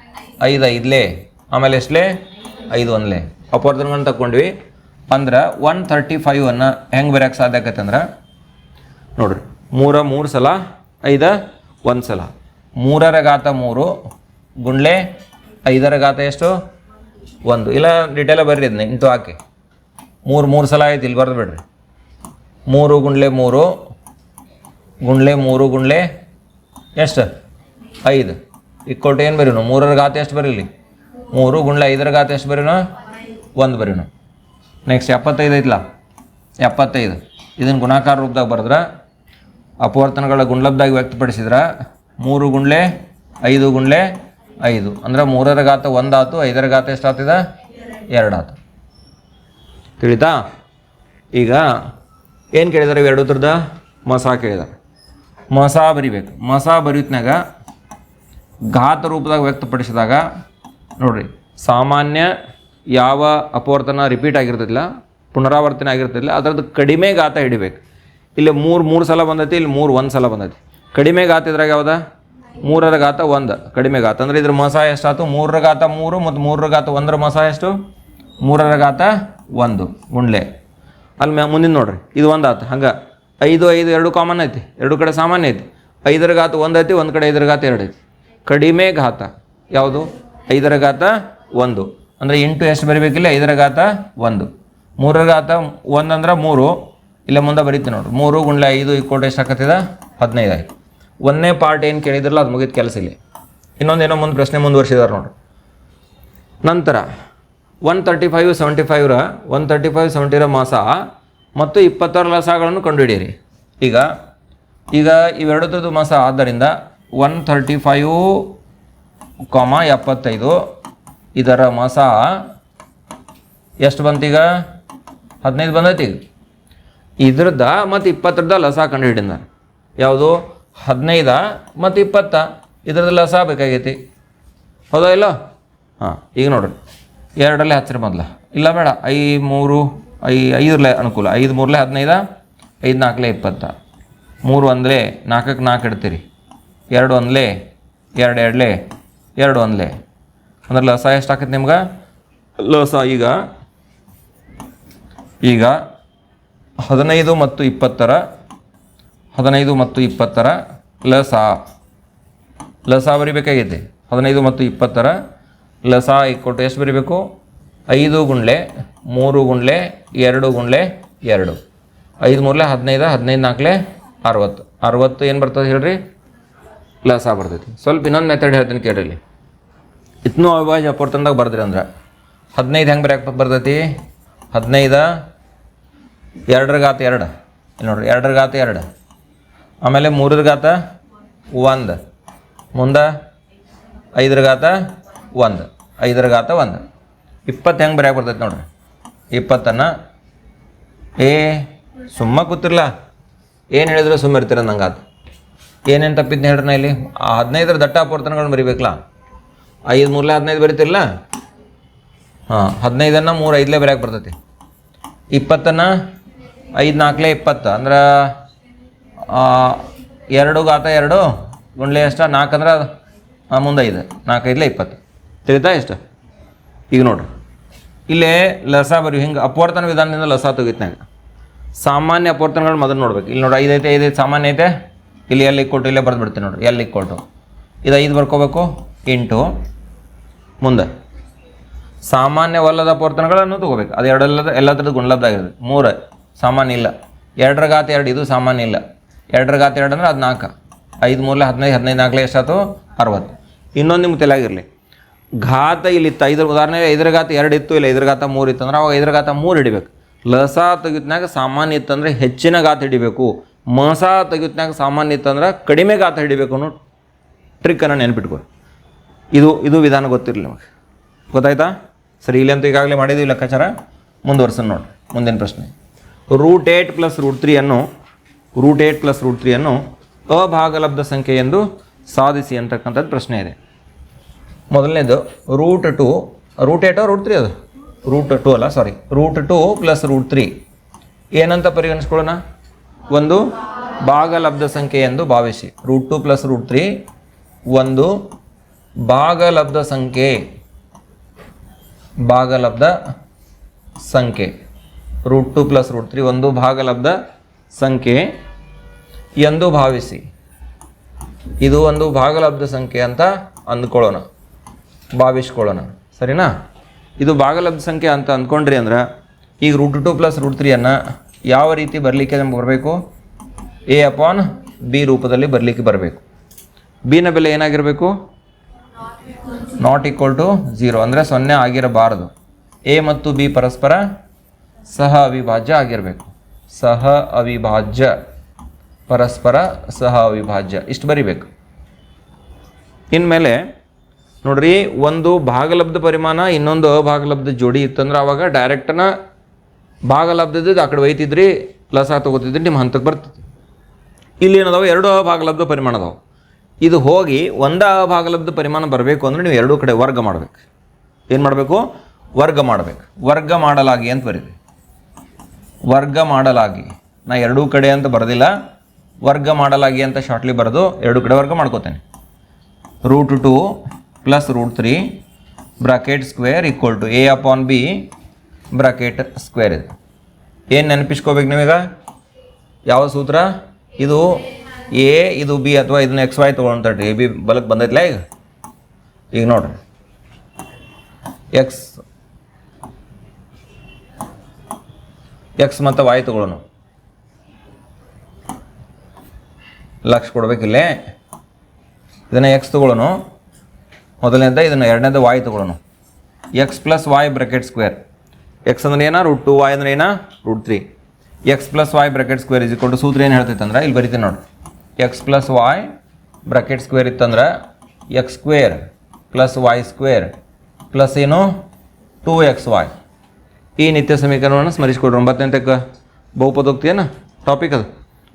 ಐದು ಐದಲೇ ಆಮೇಲೆ ಎಷ್ಟಲೇ? ಐದು ಒಂದಲೇ. ಅಪವರ್ತನಗಳನ್ನು ತಗೊಂಡ್ವಿ ಅಂದ್ರೆ ಒನ್ ತರ್ಟಿ ಫೈವನ್ನು ಹೆಂಗೆ ಬರೆಯೋಕೆ ಸಾಧ್ಯ ಆಗತ್ತಂದ್ರೆ ನೋಡ್ರಿ ಮೂರ ಮೂರು ಸಲ ಐದ ಒಂದು ಸಲ. ಮೂರರ ಘಾತ ಮೂರು ಗುಂಡ್ಲೆ ಐದರ ಘಾತ ಎಷ್ಟು? ಒಂದು. ಇಲ್ಲ ಡಿಟೇಲ ಬರ್ರಿ ಅದನ್ನ ಇಂಟು ಹಾಕಿ. ಮೂರು ಮೂರು ಸಲ ಆಯ್ತು ಇಲ್ಲಿ ಬರ್ದು ಬಿಡ್ರಿ. ಮೂರು ಗುಂಡ್ಲೆ ಮೂರು ಗುಂಡ್ಲೆ ಮೂರು ಗುಂಡ್ಲೆ ಎಷ್ಟು? ಐದು. ಇಕ್ಕೊಟ್ಟು ಏನು ಬರೀನು? ಮೂರರ ಘಾತ ಎಷ್ಟು ಬರೀಲಿ? ಮೂರು ಗುಂಡ್ಲೆ ಐದರ ಘಾತ ಎಷ್ಟು ಬರೀನು? ಒಂದು ಬರೀನು. ನೆಕ್ಸ್ಟ್ ಎಪ್ಪತ್ತೈದು ಐತ್ಲ? ಎಪ್ಪತ್ತೈದು. ಇದನ್ನು ಗುಣಾಕಾರ ರೂಪದಾಗ ಬರೆದ್ರೆ, ಅಪವರ್ತನಗಳ ಗುಂಡ್ಲಬ್ದಾಗಿ ವ್ಯಕ್ತಪಡಿಸಿದ್ರೆ, ಮೂರು ಗುಂಡ್ಲೆ ಐದು ಗುಂಡ್ಲೆ ಐದು. ಅಂದ್ರೆ ಮೂರರ ಘಾತ ಒಂದಾತು ಐದರ ಘಾತ ಎಷ್ಟಾಗ್ತದೆ ಎರಡಾತು ತಿಳಿತಾ? ಈಗ ಏನು ಕೇಳಿದಾರೆ ಎರಡು ಥರದ ಮಸ ಕೇಳಿದಾರೆ. ಮಸ ಬರಿಬೇಕು. ಮಸ ಬರೆಯುತ್ನಾಗ ಘಾತ ರೂಪದಾಗ ವ್ಯಕ್ತಪಡಿಸಿದಾಗ, ನೋಡ್ರಿ, ಸಾಮಾನ್ಯ ಯಾವ ಅಪವರ್ತನ ರಿಪೀಟ್ ಆಗಿರ್ತಿಲ್ಲ ಪುನರಾವರ್ತನೆ ಆಗಿರ್ತದಿಲ್ಲ ಅದರದ್ದು ಕಡಿಮೆ ಘಾತ ಹಿಡಿಬೇಕು. ಇಲ್ಲಿ ಮೂರು ಮೂರು ಸಲ ಬಂದೈತಿ, ಇಲ್ಲಿ ಮೂರು ಒಂದು ಸಲ ಬಂದೈತಿ. ಕಡಿಮೆ ಗಾತ ಇದ್ರಾಗ ಯಾವುದ? ಮೂರರ ಗಾತ ಒಂದು. ಕಡಿಮೆ ಗಾತ ಅಂದ್ರೆ ಇದ್ರ ಮಸ ಎಷ್ಟಾಯ್ತು ಮೂರರ ಗಾತ ಮೂರು ಮತ್ತು ಮೂರರ ಗಾತ ಒಂದರ ಮಸ ಎಷ್ಟು? ಮೂರರ ಗಾತ ಒಂದು. ಗುಂಡ್ಲೆ ಅಲ್ಲಿ ಮ್ಯಾ ಮುಂದಿನ ನೋಡ್ರಿ. ಇದು ಒಂದು ಆತು. ಹಂಗೆ. ಐದು ಐದು ಎರಡು ಕಾಮನ್ ಐತಿ. ಎರಡು ಕಡೆ ಸಾಮಾನ್ಯ ಐತಿ. ಐದರ ಗಾತ ಒಂದು ಐತಿ, ಒಂದು ಕಡೆ ಐದರ ಗಾತ ಎರಡು ಐತಿ. ಕಡಿಮೆ ಘಾತ ಯಾವುದು? ಐದರ ಘಾತ ಒಂದು. ಅಂದರೆ ಇಂಟು ಎಷ್ಟು ಬರಿಬೇಕಿಲ್ಲ? ಐದರ ಘಾತ ಒಂದು. ಮೂರರ ಘಾತ ಒಂದು ಅಂದ್ರೆ ಮೂರು. ಇಲ್ಲ ಮುಂದೆ ಬರೀತೀನಿ ನೋಡ್ರಿ ಮೂರು ಗುಂಡ್ಲೆ ಐದು ಇಕ್ಕೋಟ್ ಎಷ್ಟು ಹಾಕತ್ತಿದ ಹದಿನೈದು ಆಯ್ತು. ಒಂದನೇ ಪಾರ್ಟ್ ಏನು ಕೇಳಿದ್ರಲ್ಲ, ಅದು ಮುಗಿದ ಕೆಲಸ ಇಲ್ಲಿ. ಇನ್ನೊಂದೇನೋ ಮುಂದೆ ಪ್ರಶ್ನೆ ಮುಂದುವರ್ಸಿದಾರೆ ನೋಡ್ರಿ. ನಂತರ ಒನ್ ತರ್ಟಿ ಫೈವ್ ಸೆವೆಂಟಿ ಫೈವ್ರ ಒನ್ ತರ್ಟಿ ಫೈವ್ ಸೆವೆಂಟಿರ ಮಾಸ ಮತ್ತು ಇಪ್ಪತ್ತಾರು ಲಸಗಳನ್ನು ಕಂಡುಹಿಡಿಯಿರಿ. ಈಗ ಈಗ ಇವೆರಡರದ್ದು ಮಾಸ ಆದ್ದರಿಂದ ಒನ್ ತರ್ಟಿ ಫೈವ್ ಕಾಮ ಎಪ್ಪತ್ತೈದು ಇದರ ಮಾಸ ಎಷ್ಟು ಬಂತೀಗ ಹದಿನೈದು ಬಂದೈತಿ ಈಗ. ಇದ್ರದ್ದ ಮತ್ತು ಇಪ್ಪತ್ತರದ ಲಸ ಕಂಡು ಹಿಡಿದ ಯಾವುದು? ಹದಿನೈದ ಮತ್ತು ಇಪ್ಪತ್ತ. ಇದ್ರದ್ದು ಲಸ ಬೇಕಾಗೈತಿ. ಹೌದಾ ಇಲ್ಲ? ಹಾಂ, ಈಗ ನೋಡ್ರಿ. ಎರಡಲ್ಲೇ ಹಚ್ಚಿರಿ ಮೊದಲ. ಇಲ್ಲ ಬೇಡ, ಐ ಮೂರು, ಐ ಐದರಲ್ಲೇ ಅನುಕೂಲ. ಐದು ಮೂರಲೇ ಹದಿನೈದ, ಐದು ನಾಲ್ಕಲೇ ಇಪ್ಪತ್ತ. ಮೂರು ಒಂದಲೇ ನಾಲ್ಕಕ್ಕೆ ನಾಲ್ಕು ಇಡ್ತೀರಿ. ಎರಡು ಒಂದಲೇ, ಎರಡು ಎರಡಲೇ, ಎರಡು ಒಂದಲೇ. ಅಂದ್ರೆ ಲಸ ಎಷ್ಟು ಆಕೈತೆ ನಿಮ್ಗೆ? ಲಸ ಈಗ? ಈಗ ಹದಿನೈದು ಮತ್ತು ಇಪ್ಪತ್ತರ ಹದಿನೈದು ಮತ್ತು ಇಪ್ಪತ್ತರ ಲಸ ಲಸ ಬರಿಬೇಕಾಗೈತಿ. ಹದಿನೈದು ಮತ್ತು ಇಪ್ಪತ್ತರ ಲಸ ಇಕ್ಕೊಟ್ಟು ಎಷ್ಟು ಬರಿಬೇಕು? ಐದು ಗುಂಡ್ಲೆ ಮೂರು ಗುಂಡ್ಲೆ ಎರಡು ಗುಂಡ್ಲೆ ಎರಡು. ಐದು ಮೂರಲೆ ಹದಿನೈದು ಹದಿನೈದು ನಾಲ್ಕಲೆ ಅರವತ್ತು. ಅರವತ್ತು ಏನು ಬರ್ತದೆ ಹೇಳ್ರಿ? ಲಸ ಬರ್ತೈತಿ. ಸ್ವಲ್ಪ ಇನ್ನೊಂದು ಮೆಥಡ್ ಹೇಳ್ತೀನಿ ಕೇಳ್ರಿ ಇತ್ನೂ ಅವಿಭಾಜ್ಯ ಅಪೂರ್ತನದಾಗ ಬರ್ದ್ರಿ ಅಂದ್ರೆ. ಹದಿನೈದು ಹೆಂಗೆ ಬರ್ಯಾಕ ಬರ್ತೈತಿ? ಹದಿನೈದು ಎರಡರ ಗಾತ ಎರಡು ನೋಡ್ರಿ ಎರಡರ ಗಾತ ಎರಡು. ಆಮೇಲೆ ಮೂರರ ಗಾತ ಒಂದು. ಮುಂದೆ ಐದರ ಗಾತ ಒಂದು. ಐದರ ಗಾತ ಒಂದು. ಇಪ್ಪತ್ತು ಹೆಂಗೆ ಬರೆಯಕ್ಕೆ ಬರ್ತೈತಿ ನೋಡ್ರಿ. ಇಪ್ಪತ್ತನ್ನು ಏ, ಸುಮ್ಮ ಕೂತಿರ್ಲ. ಏನು ಹೇಳಿದ್ರು ಸುಮ್ಮ ಇರ್ತೀರ ನಂಗೆ ಅದು ಏನೇನು ತಪ್ಪಿದ್ನ ಹೇಳ್ರಿ ನಾ ಇಲ್ಲಿ? ಆ ಹದಿನೈದರ ದಟ್ಟ ಅಪೂರ್ತನಗಳನ್ನ ಬರಿಬೇಕಲ್ಲ. ಐದು, ಮೂರಲೆ ಹದಿನೈದು ಬರೀತಿರಲ್ಲ ಹಾಂ, ಹದಿನೈದನ್ನು ಮೂರು, ಐದಲೇ ಬರೆಯಕ್ಕೆ ಬರ್ತೈತಿ. ಇಪ್ಪತ್ತನ್ನು ಐದು ನಾಲ್ಕಲೇ ಇಪ್ಪತ್ತು, ಅಂದ್ರೆ ಎರಡು ಗಾತ ಎರಡು ಗುಂಡ್ಲೆ ಎಷ್ಟು? ನಾಲ್ಕು ಅಂದ್ರೆ ಮುಂದೆ ಐದು ನಾಲ್ಕು ಐದಲೇ ಇಪ್ಪತ್ತು. ತಿಳಿತಾ ಎಷ್ಟು? ಈಗ ನೋಡ್ರಿ. ಇಲ್ಲೇ ಲಸ ಬರೀ ಹಿಂಗೆ ಅಪವರ್ತನ ವಿಧಾನದಿಂದ ಲಸ ತೆಗಿತ್ನಾಗ ಸಾಮಾನ್ಯ ಅಪವರ್ತನಗಳು ಮೊದಲು ನೋಡ್ಬೇಕು. ಇಲ್ಲಿ ನೋಡಿ ಐದು ಐತೆ ಐದು ಐತೆ, ಸಾಮಾನ್ಯ ಐತೆ. ಇಲ್ಲಿ ಎಲ್ಲಿ ಕೊಟ್ಟು, ಇಲ್ಲೇ ಬರೆದು ಬಿಡ್ತೀನಿ ನೋಡ್ರಿ. ಎಲ್ಲಿ ಕೊಟ್ಟು. ಇದು ಐದು ಬರ್ಕೋಬೇಕು. ಇಂಟು ಮುಂದೆ. ಸಾಮಾನ್ಯವಲ್ಲದ ಪೋರ್ತನಗಳನ್ನು ತಗೋಬೇಕು. ಅದು ಎರಡೆಲ್ಲದ ಗುಣಲಬ್ಧ ಆಗಿರೋದು ಮೂರು, ಸಾಮಾನ್ಯ ಇಲ್ಲ. ಎರಡರ ಗಾತ ಎರಡು, ಇದು ಸಾಮಾನ್ಯ ಇಲ್ಲ. ಎರಡರ ಗಾತ ಎರಡು ಅಂದ್ರೆ ಅದು ನಾಲ್ಕು ಐದು ಮೂರಲೆ ಹದಿನೈದು ಹದಿನೈದು ನಾಲ್ಕಲೆ ಎಷ್ಟಾಯ್ತು? ಅರವತ್ತು. ಇನ್ನೊಂದು ನಿಮ್ಗೆ ತಲೆಯಾಗಿರಲಿ. ಘಾತ ಇಲ್ಲಿತ್ತು. ಐದರ ಉದಾಹರಣೆ ಐದರ ಘಾತ ಎರಡು ಇತ್ತು, ಇಲ್ಲ ಐದರ ಗಾತ ಮೂರು ಇತ್ತು ಅಂದ್ರೆ ಅವಾಗ ಐದರ ಗಾತ ಮೂರು ಹಿಡಿಬೇಕು. ಲಸ ತೆಗಿತ್ನಾಗ ಸಾಮಾನ್ಯ ಇತ್ತಂದ್ರೆ ಹೆಚ್ಚಿನ ಗಾತ ಹಿಡಿಬೇಕು. ಮಸ ತೆಗಿತ್ನಾಗ ಸಾಮಾನ್ಯ ಇತ್ತಂದ್ರೆ ಕಡಿಮೆ ಗಾತ ಹಿಡಿಬೇಕು ಅನ್ನೋ ಟ್ರಿಕ್ಕನ್ನು ನೆನ್ಪಿಟ್ಕೊ. ಇದು ಇದು ವಿಧಾನ ಗೊತ್ತಿರಲಿ ನಿಮಗೆ. ಗೊತ್ತಾಯ್ತಾ? ಸರಿ, ಇಲ್ಲಂತೂ ಈಗಾಗಲೇ ಮಾಡಿದ್ದೀವಿ ಲೆಕ್ಕಾಚಾರ. ಮುಂದುವರ್ಸೋಣ ನೋಡಿ, ಮುಂದಿನ ಪ್ರಶ್ನೆ. ರೂಟ್ ಏಟ್ ಪ್ಲಸ್ ರೂಟ್ ತ್ರೀಯನ್ನು ರೂಟ್ ಏಟ್ ಪ್ಲಸ್ ರೂಟ್ ತ್ರೀಯನ್ನು ಅಭಾಗಲಬ್ಧ ಸಂಖ್ಯೆ ಎಂದು ಸಾಧಿಸಿ ಅಂತಕ್ಕಂಥದ್ದು ಪ್ರಶ್ನೆ ಇದೆ. ಮೊದಲನೇದು ರೂಟ್ ಟು ರೂಟ್ ಏಟೋ ರೂಟ್ ತ್ರೀ ಅದು? ರೂಟ್ ಟು ಅಲ್ಲ sorry root two plus root three ಏನಂತ ಪರಿಗಣಿಸ್ಕೊಳ್ಳೋಣ? ಒಂದು ಭಾಗಲಬ್ಧ ಸಂಖ್ಯೆ ಎಂದು ಭಾವಿಸಿ. Root two plus root three ಒಂದು ಭಾಗಲಬ್ಧ ಸಂಖ್ಯೆ. ಭಾಗಲಬ್ಧ ಸಂಖ್ಯೆ. Root two plus root three, ಒಂದು ಭಾಗಲಬ್ಧ ಸಂಖ್ಯೆ. ಎಂದು ಭಾವಿಸಿ. ಇದು ಒಂದು ಭಾಗಲಬ್ಧ ಸಂಖ್ಯೆ ಅಂತ ಅಂದ್ಕೊಳ್ಳೋಣ. ಭಾವಿಸ್ಕೊಳ್ಳೋಣ. ಸರಿನಾ? ಇದು ಭಾಗಲಬ್ಧ ಸಂಖ್ಯೆ ಅಂತ ಅಂದ್ಕೊಂಡ್ರಿ ಅಂದ್ರೆ, ಈಗ ರೂಟ್ ಟು ಪ್ಲಸ್ ರೂಟ್ ತ್ರೀಯನ್ನು ಯಾವ ರೀತಿ ಬರಲಿಕ್ಕೆ ನಮ್ಗೆ ಬರಬೇಕು? ಎ ಅಪಾನ್ ಬಿ ರೂಪದಲ್ಲಿ ಬರಲಿಕ್ಕೆ ಬರಬೇಕು. ಬಿನ ಬೆಲೆ ಏನಾಗಿರಬೇಕು? ನಾಟ್ ಈಕ್ವಲ್ ಟು ಝೀರೋ ಅಂದರೆ ಸೊನ್ನೆ ಆಗಿರಬಾರದು. ಎ ಮತ್ತು ಬಿ ಪರಸ್ಪರ ಸಹ ಅವಿಭಾಜ್ಯ ಆಗಿರಬೇಕು. ಸಹ ಅವಿಭಾಜ್ಯ. ಪರಸ್ಪರ ಸಹ ಅವಿಭಾಜ್ಯ. ಇಷ್ಟು ಬರಿಬೇಕು. ಇನ್ಮೇಲೆ ನೋಡ್ರಿ, ಒಂದು ಭಾಗಲಬ್ಧ ಪರಿಮಾಣ, ಇನ್ನೊಂದು ಅಭಾಗಲಬ್ಧ ಜೋಡಿ ಇತ್ತಂದ್ರೆ ಅವಾಗ ಡೈರೆಕ್ಟನ ಭಾಗಲಬ್ಧದ್ದು ಆ ಕಡೆ ಒಯ್ತಿದ್ರಿ ಲಸ ತಗೋತಿದ್ರಿ, ನಿಮ್ಮ ಹಂತಕ್ಕೆ ಬರ್ತದೆ ಇಲ್ಲಿ ಏನದಾವ ಎರಡು ಅಭಾಗಲಬ್ಧ ಪರಿಮಾಣ ಅದಾವ. ಇದು ಹೋಗಿ ಒಂದ ಅಭಾಗಲಬ್ಧ ಪರಿಮಾಣ ಬರಬೇಕು ಅಂದರೆ ನೀವು ಎರಡೂ ಕಡೆ ವರ್ಗ ಮಾಡಬೇಕು. ಏನು ಮಾಡಬೇಕು? ವರ್ಗ ಮಾಡಬೇಕು. ವರ್ಗ ಮಾಡಲಾಗಿ ಅಂತ ಬರೀರಿ. ವರ್ಗ ಮಾಡಲಾಗಿ. ನಾ ಎರಡೂ ಕಡೆ ಅಂತ ಬರೆದಿಲ್ಲ. ವರ್ಗ ಮಾಡಲಾಗಿ ಅಂತ ಶಾರ್ಟ್ಲಿ ಬರೆದು ಎರಡೂ ಕಡೆ ವರ್ಗ ಮಾಡ್ಕೋತೇನೆ. Root two plus root three bracket square equal to A upon B bracket square ಇದು. ಏನು ನೆನಪಿಸ್ಕೋಬೇಕು ನಿಮಗೆ ಯಾವ ಸೂತ್ರ? ಇದು ಎ ಇದು ಬಿ ಅಥವಾ ಇದನ್ನ ಎಕ್ಸ್ ವೈ ತೊಗೊಳ್ತಡ್ರಿ ಎ ಬಿ ಬಲಕ್ಕೆ ಬಂದೈತಿಲ್ಲ ಈಗ? ಈಗ ನೋಡ್ರಿ. ಎಕ್ಸ್ ಎಕ್ಸ್ ಮತ್ತು ವಾಯ್ ತಗೊಳ್ಳೋಣ. ಲಕ್ಷ ಕೊಡ್ಬೇಕಿಲ್ಲೇ ಇದನ್ನು ಎಕ್ಸ್ ತಗೊಳ್ಳೋಣ. ಮೊದಲನೇದ ಇದನ್ನು ಎರಡನೇದು ವಾಯ್ ತಗೊಳ್ಳೋಣ. X plus Y bracket square X ಅಂದ್ರೆ ಏನ? ರೂಟ್ ಟು ವಾಯ್ ಅಂದ್ರೆ ಏನ? Root three X plus Y bracket square is equal to ಸೂತ್ರ ಏನು ಹೇಳ್ತೈತೆ ಅಂದ್ರೆ, ಇಲ್ಲಿ ಬರಿತೀನಿ ನೋಡಿ X plus Y bracket square ಇತ್ತಂದ್ರೆ X square plus Y square plus ಏನು? ಟೂ ಎಕ್ಸ್ ವಾಯ್ ಈ ನಿತ್ಯ ಸಮೀಕರಣವನ್ನು ಸ್ಮರಿಸ್ಕೊಡ್ರಿ. ಒಂಬತ್ತನೇಂತಕ್ಕೆ ಏನು ಟಾಪಿಕ್ ಅದು.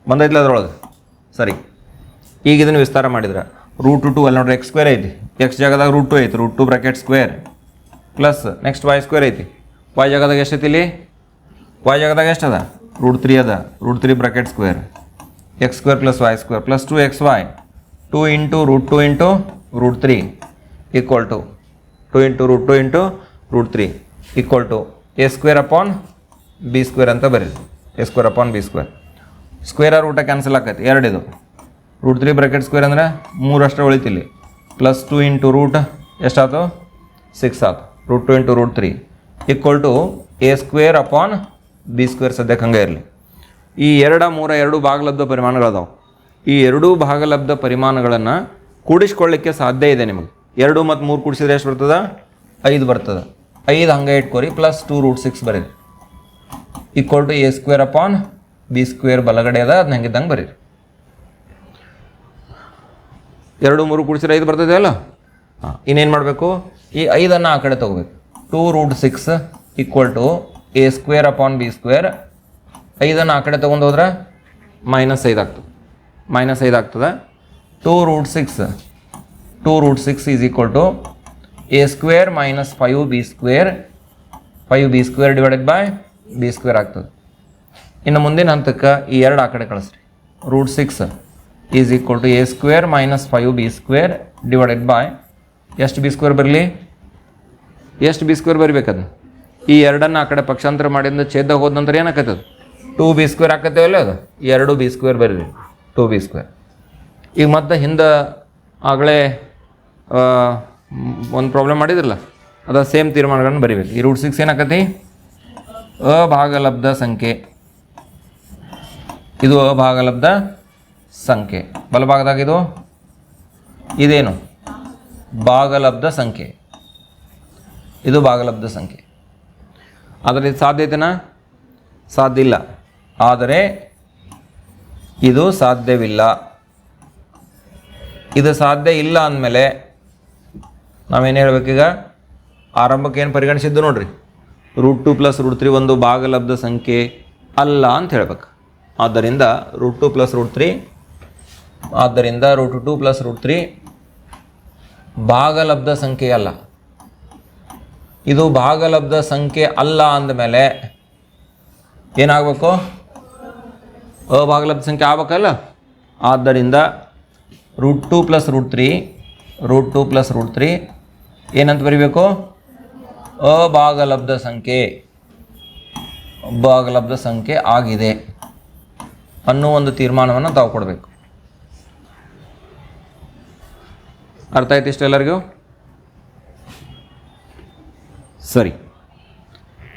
ಬಂದೈತ್ಲ ಅದರೊಳಗೆ? ಸರಿ. ಈಗ ಇದನ್ನು ವಿಸ್ತಾರ ಮಾಡಿದ್ರೆ. ರೂಟ್ ಟು ಅಲ್ಲಿ ನೋಡ್ರಿ ಎಕ್ಸ್ ಸ್ಕ್ವೇರ್ ಐತಿ. ಎಕ್ಸ್ ಜಾಗದಾಗ ರೂಟ್ ಟು ಐತಿ. Root two bracket square plus next Y square ಐತಿ. ವಾಯ್ ಜಾಗದಾಗ ಎಷ್ಟೈತಿ ಇಲ್ಲಿ? ವಾಯ್ ಜಾಗದಾಗ ಎಷ್ಟು ಅದ ರೂಟ್ ತ್ರೀ ಅದ. Root three bracket square X square plus Y square plus two X Y two into root two into root three equal to two into root two into root three equal to A square upon B square ಅಂತ ಬರೀರಿ. A square upon B square square root cancel ಆಕೈತಿ. ಎರಡಿದು root three bracket square ಅಂದರೆ ಮೂರಷ್ಟು ಉಳಿತಿಲ್ಲಿ. Plus two into root ಎಷ್ಟಾಯ್ತು six ಆತು. Root two into root three equal to A square upon B square ಸದ್ಯಕ್ಕೆ ಹಂಗೆ ಇರಲಿ. ಈ ಎರಡ, ಮೂರ, ಎರಡು ಭಾಗಲಬ್ಧ ಪರಿಮಾಣಗಳದಾವೆ. ಈ ಎರಡೂ ಭಾಗಲಬ್ಧ ಪರಿಮಾಣಗಳನ್ನು ಕೂಡಿಸ್ಕೊಳ್ಳಿಕ್ಕೆ ಸಾಧ್ಯ ಇದೆ ನಿಮಗೆ. ಎರಡು ಮತ್ತು ಮೂರು ಕೂಡಿಸಿದ್ರೆ ಎಷ್ಟು ಬರ್ತದ? ಐದು ಬರ್ತದೆ. ಐದು ಹಂಗೆ ಇಟ್ಕೋರಿ ಪ್ಲಸ್ ಟೂ ರೂಟ್ ಸಿಕ್ಸ್ ಬರೀರಿ. Equal to A square upon B square ಬಲಗಡೆ ಅದ ಅದನ್ನ ಹಂಗಿದ್ದಂಗೆ ಬರೀರಿ. ಎರಡು, ಮೂರು ಕೂಡಿಸಿದ್ರೆ ಐದು ಬರ್ತದೆ ಅಲ್ಲ? ಹಾಂ, ಇನ್ನೇನು ಮಾಡಬೇಕು? ಈ ಐದನ್ನು ಆ ಕಡೆ ತೊಗೋಬೇಕು. Two root six equal to A square upon B square ಐದನ್ನು ಆ ಕಡೆ ತೊಗೊಂಡು ಹೋದ್ರೆ ಮೈನಸ್ ಐದು ಆಗ್ತದೆ. ಮೈನಸ್ ಐದು ಆಗ್ತದೆ. Two root six two root six is equal to A square minus five B square five B square divided by B square ಆಗ್ತದೆ. ಇನ್ನು ಮುಂದಿನ ಹಂತಕ್ಕೆ ಈ ಎರಡು ಆ ಕಡೆ ಕಳಿಸ್ರಿ. Root six is equal to A square minus five B square divided by ಎಷ್ಟು ಬಿ ಸ್ಕ್ವೇರ್ ಬರಲಿ? ಎಷ್ಟು ಬಿ ಸ್ಕ್ವೇರ್ ಬರಬೇಕದು? ಈ ಎರಡನ್ನು ಆ ಕಡೆ ಪಕ್ಷಾಂತರ ಮಾಡಿಂದ ಛೇದ ಹೋದ ನಂತರ ಏನಾಕತ್ತದ ಟೂ ಬಿ ಸ್ಕ್ವೇರ್ ಹಾಕತ್ತೇವಲ್ಲ ಅದು? ಎರಡು ಬಿ ಸ್ಕ್ವೇರ್ ಬರೀರಿ. Two B square. ಈಗ ಮತ್ತೆ ಹಿಂದೆ ಆಗಲೇ ಒಂದು ಪ್ರಾಬ್ಲಮ್ ಮಾಡಿದ್ರಲ್ಲ? ಅದು ಸೇಮ್ ತೀರ್ಮಾನಗಳನ್ನು ಬರಿಬೇಕು. ಈ ರೂಟ್ ಸಿಕ್ಸ್ ಏನಾಕತಿ ಅಭಾಗಲಬ್ಧ ಸಂಖ್ಯೆ. ಇದು ಅಭಾಗಲಬ್ಧ ಸಂಖ್ಯೆ. ಬಲಭಾಗದಾಗ ಇದು? ಇದೇನು? ಭಾಗಲಬ್ಧ ಸಂಖ್ಯೆ. ಇದು ಭಾಗಲಬ್ಧ ಸಂಖ್ಯೆ. ಇದು ಸಾಧ್ಯತೆನಾ? ಸಾಧ್ಯ ಇಲ್ಲ. ಆದರೆ ಇದು ಸಾಧ್ಯವಿಲ್ಲ. ಇದು ಸಾಧ್ಯ ಇಲ್ಲ ಅಂದಮೇಲೆ ನಾವೇನು ಹೇಳ್ಬೇಕೀಗ ಆರಂಭಕ್ಕೆ ಏನು ಪರಿಗಣಿಸಿದ್ದು ನೋಡ್ರಿ. Root two plus root three ಒಂದು ಭಾಗಲಬ್ಧ ಸಂಖ್ಯೆ ಅಲ್ಲ ಅಂತ ಹೇಳ್ಬೇಕು. ಆದ್ದರಿಂದ root two plus root three, ಆದ್ದರಿಂದ root two plus root three ಭಾಗಲಬ್ಧ ಸಂಖ್ಯೆ ಅಲ್ಲ. ಇದು ಭಾಗಲಬ್ಧ ಸಂಖ್ಯೆ ಅಲ್ಲ ಅಂದಮೇಲೆ ಏನಾಗಬೇಕು? ಅಭಾಗಲಬ್ಧ ಸಂಖ್ಯೆ ಆಗ್ಬೇಕಲ್ಲ? ಆದ್ದರಿಂದ root two plus root three root two plus root three ಏನಂತ ಬರಿಬೇಕು? ಅಭಾಗಲಬ್ಧ ಸಂಖ್ಯೆ ಅಭಾಗಲಬ್ಧ ಸಂಖ್ಯೆ ಆಗಿದೆ ಅನ್ನೋ ಒಂದು ತೀರ್ಮಾನವನ್ನು ತಾವು ಕೊಡಬೇಕು. ಅರ್ಥ ಆಯ್ತು ಇಷ್ಟೆಲ್ಲರಿಗೂ ಸರಿ.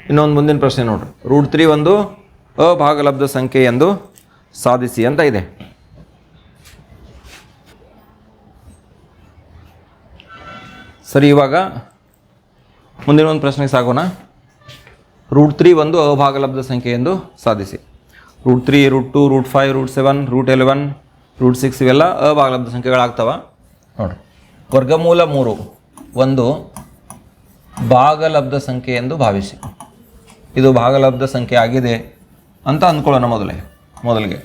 ಇನ್ನೊಂದು ಮುಂದಿನ ಪ್ರಶ್ನೆ ನೋಡ್ರಿ. ರೂಟ್ ತ್ರೀ ಒಂದು ಅಭಾಗಲಬ್ಧ ಸಂಖ್ಯೆ ಎಂದು ಸಾಧಿಸಿ ಅಂತ ಇದೆ. ಸರಿ ಇವಾಗ ಮುಂದಿನ ಒಂದು ಪ್ರಶ್ನೆಗೆ ಸಾಗೋಣ. ರೂಟ್ ತ್ರೀ ಒಂದು ಅಭಾಗಲಬ್ಧ ಸಂಖ್ಯೆ ಎಂದು ಸಾಧಿಸಿ. Root three root two root five root seven root eleven root six ಇವೆಲ್ಲ ಅಭಾಗಲಬ್ಧ ಸಂಖ್ಯೆಗಳಾಗ್ತವ. ನೋಡಿರಿ ವರ್ಗಮೂಲ ಮೂರು ಒಂದು ಭಾಗಲಬ್ಧ ಸಂಖ್ಯೆ ಎಂದು ಭಾವಿಸಿ. ಇದು ಭಾಗಲಬ್ಧ ಸಂಖ್ಯೆ ಆಗಿದೆ ಅಂತ ಅಂದ್ಕೊಳ್ಳೋಣ ಮೊದಲೇ. ಮೊದಲಿಗೆ.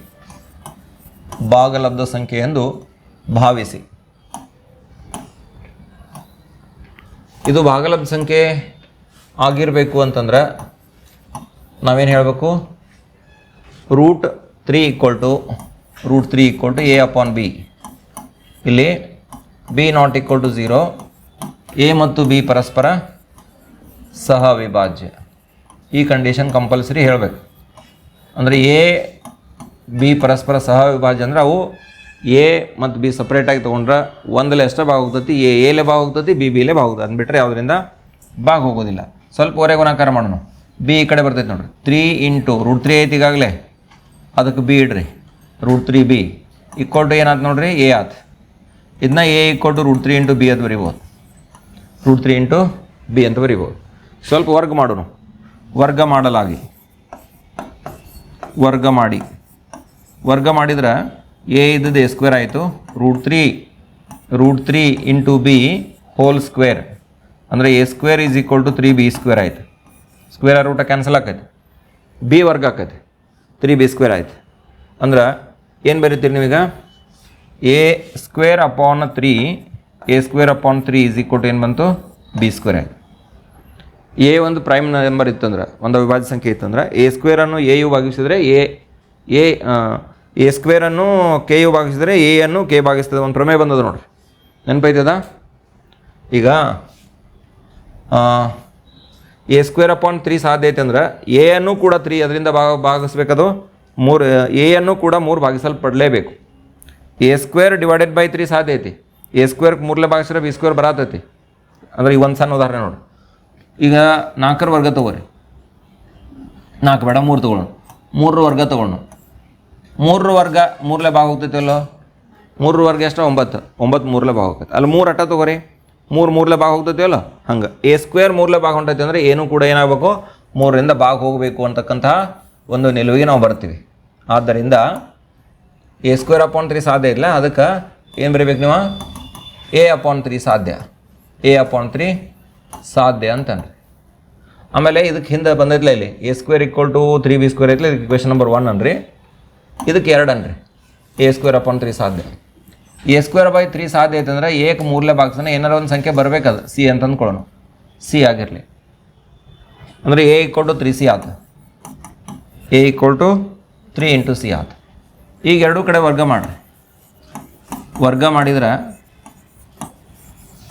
ಭಾಗಲಬ್ಧ ಸಂಖ್ಯೆ ಎಂದು ಭಾವಿಸಿ. ಇದು ಭಾಗಲಬ್ಧ ಸಂಖ್ಯೆ ಆಗಿರಬೇಕು ಅಂತಂದ್ರೆ ನಾವೇನು ಹೇಳಬೇಕು? Root three equal to, root three equal to A upon B. ಇಲ್ಲಿ B not equal to zero, A ಮತ್ತು ಬಿ ಪರಸ್ಪರ ಸಹ ಅವಿಭಾಜ್ಯ ಈ ಕಂಡೀಷನ್ ಕಂಪಲ್ಸರಿ ಹೇಳಬೇಕು. ಅಂದರೆ ಎ ಬಿ ಪರಸ್ಪರ ಸಹ ವಿಭಾಜ್ಯ ಅಂದ್ರೆ ಅವು ಎ ಮತ್ತು ಬಿ ಸಪ್ರೇಟಾಗಿ ತೊಗೊಂಡ್ರೆ ಒಂದಲೆ ಎಷ್ಟೇ ಭಾಗ ಹೋಗ್ತೈತಿ. ಎ ಎಲೆ ಭಾಗ ಹೋಗ್ತೈತಿ, ಬಿ ಬಿಲೆ ಭಾಗ ಹೋಗ್ತದೆ ಅಂದ್ಬಿಟ್ರೆ ಯಾವುದರಿಂದ ಭಾಗ ಹೋಗೋದಿಲ್ಲ. ಸ್ವಲ್ಪ ಹೊರಗೆ ಗುಣಾಕಾರ ಮಾಡೋಣ. ಬಿ ಈ ಕಡೆ ಬರ್ತೈತೆ ನೋಡ್ರಿ. ತ್ರೀ ಇಂಟು ರೂಟ್ ತ್ರೀ ಐತಿ ಈಗಾಗಲೇ. ಅದಕ್ಕೆ ಬಿ ಇಡ್ರಿ. Root three B. Equal to ಏನಾಯ್ತು ನೋಡ್ರಿ? ಎ ಆತ್. ಇದನ್ನ A equal to root three into B ಅಂತ ಬರಿಬೋದು. ರೂಟ್ ತ್ರೀ ಇಂಟು ಬಿ ಅಂತ ಬರಿಬೋದು. ಸ್ವಲ್ಪ ವರ್ಗ ಮಾಡೋಣ. ವರ್ಗ ಮಾಡಲಾಗಿ. ವರ್ಗ ಮಾಡಿ. ವರ್ಗ ಮಾಡಿದ್ರೆ ಎ ಇದ್ದದ್ದು ಎ ಸ್ಕ್ವೇರ್ ಆಯಿತು. Root three root three into B whole square. ಅಂದರೆ A square is equal to three B square ಆಯ್ತು. ಸ್ಕ್ವೇರ್ ರೂಟ ಕ್ಯಾನ್ಸಲ್ ಆಕೈತಿ. ಬಿ ವರ್ಗ ಆಕೈತಿ. ತ್ರೀ ಬಿ ಸ್ಕ್ವೇರ್ ಆಯ್ತು. ಅಂದ್ರೆ ಏನು ಬರೀತೀರಿ ನೀವೀಗ? A square upon three, A square upon three is equal to ಏನು ಬಂತು? ಬಿ ಸ್ಕ್ವೇರ್ ಆಯಿತು. ಎ ಒಂದು ಪ್ರೈಮ್ ನಂಬರ್ ಇತ್ತಂದ್ರೆ, ಒಂದು ಅವಿಭಾಜ್ಯ ಸಂಖ್ಯೆ ಇತ್ತಂದ್ರೆ, ಎ ಸ್ಕ್ವೇರನ್ನು ಎ ಯು ಭಾಗಿಸಿದರೆ ಎ ಎ ಎ ಸ್ಕ್ವೇರನ್ನು ಕೆ ಯು ಭಾಗಿಸಿದ್ರೆ ಎ ಅನ್ನು ಕೆ ಭಾಗಿಸ್ತದೆ. ಒಂದು ಪ್ರಮೇಯ ಬಂದದ ನೋಡ್ರಿ. ನೆನಪೈತದ? ಈಗ ಎ ಸ್ಕ್ವೇರ್ ಅಪಾನ್ ತ್ರೀ ಸಾಧ್ಯ ಐತೆ ಅಂದ್ರೆ ಎ ಅನ್ನು ಕೂಡ ತ್ರೀ ಅದರಿಂದ ಭಾಗ, ಭಾಗಿಸ್ಬೇಕದು. ಮೂರು ಎ ಅನ್ನು ಕೂಡ ಮೂರು ಭಾಗಿಸಲ್ಪಡಲೇಬೇಕು. A square divided by three ಸಾಧ್ಯ ಐತಿ. ಎ ಸ್ಕ್ವೇರ್ ಮೂರಲೆ ಭಾಗಿಸಿದ್ರೆ ಬಿ ಸ್ಕ್ವೇರ್ ಬರತೈತಿ. ಅಂದ್ರೆ ಈಗ ಒಂದು ಸಣ್ಣ ಉದಾಹರಣೆ ನೋಡಿ ಈಗ ನಾಲ್ಕರ ವರ್ಗ ತಗೋರಿ. ನಾಲ್ಕು ಬೇಡ, ಮೂರು ತೊಗೊಳ್ಳೋಣ. ಮೂರರ ವರ್ಗ ತೊಗೊಂಡು ಮೂರರ ವರ್ಗ ಮೂರಲೇ ಭಾಗ ಹೋಗ್ತೈತಲ್ಲೋ ಮೂರರ ವರ್ಗ ಎಷ್ಟು? ಒಂಬತ್ತು. ಒಂಬತ್ತು ಮೂರಲೇ ಭಾಗ ಹೋಗ್ತೈತೆ. ಅಲ್ಲಿ ಮೂರು ಅಟ್ಟ ತಗೋರಿ. ಮೂರು ಮೂರಲೇ ಭಾಗ ಹೋಗ್ತೈತಿವಲ್ಲ ಹಂಗೆ. ಎ ಸ್ಕ್ವೇರ್ ಮೂರಲೇ ಭಾಗ ಹೊಂಟೈತೆ ಅಂದರೆ ಏನು ಕೂಡ ಏನಾಗಬೇಕು? ಮೂರರಿಂದ ಭಾಗ ಹೋಗಬೇಕು ಅಂತಕ್ಕಂತಹ ಒಂದು ನಿಲುವಿಗೆ ನಾವು ಬರ್ತೀವಿ. ಆದ್ದರಿಂದ ಎ ಸ್ಕ್ವೇರ್ ಅಪಾನ್ ತ್ರೀ ಸಾಧ್ಯ ಇಲ್ಲ. ಅದಕ್ಕೆ ಏನು ಬರೀಬೇಕು ನೀವು? ಎ ಅಪಾನ್ ತ್ರೀ ಸಾಧ್ಯ. ಎ ಅಪಾನ್ ತ್ರೀ ಸಾಧ್ಯ ಅಂತಂದ್ರೆ. ಆಮೇಲೆ ಇದಕ್ಕೆ ಹಿಂದೆ ಬಂದೈತ್ಲ ಇಲ್ಲಿ. A square equal to three B square ಐತ್ಲ? ಇದಕ್ಕೆ ಕ್ವೆಶನ್ ನಂಬರ್ ಒನ್ ಅನ್ರಿ ಇದಕ್ಕೆ ಎರಡು ಅನ್ರಿ ಎ ಸ್ಕ್ವೇರ್ ಅಪಾನ್ ತ್ರೀ ಸಾಧ್ಯ. ಎ ಸ್ಕ್ವೇರ್ ಬೈ ತ್ರೀ ಸಾಧ್ಯ ಐತಂದ್ರೆ ಏಕ್ ಮೂರನೇ ಬಾಕ್ಸನ ಏನಾರ ಒಂದು ಸಂಖ್ಯೆ ಬರಬೇಕದು. ಸಿ ಅಂತ ಅಂದ್ಕೊಳ್ಳೋಣ ಸಿ ಆಗಿರಲಿ. ಅಂದರೆ A equal to three C ಆತು. A equal to three into C ಆತು. ಈಗ ಎರಡೂ ಕಡೆ ವರ್ಗ ಮಾಡಿರಿ. ವರ್ಗ ಮಾಡಿದ್ರೆ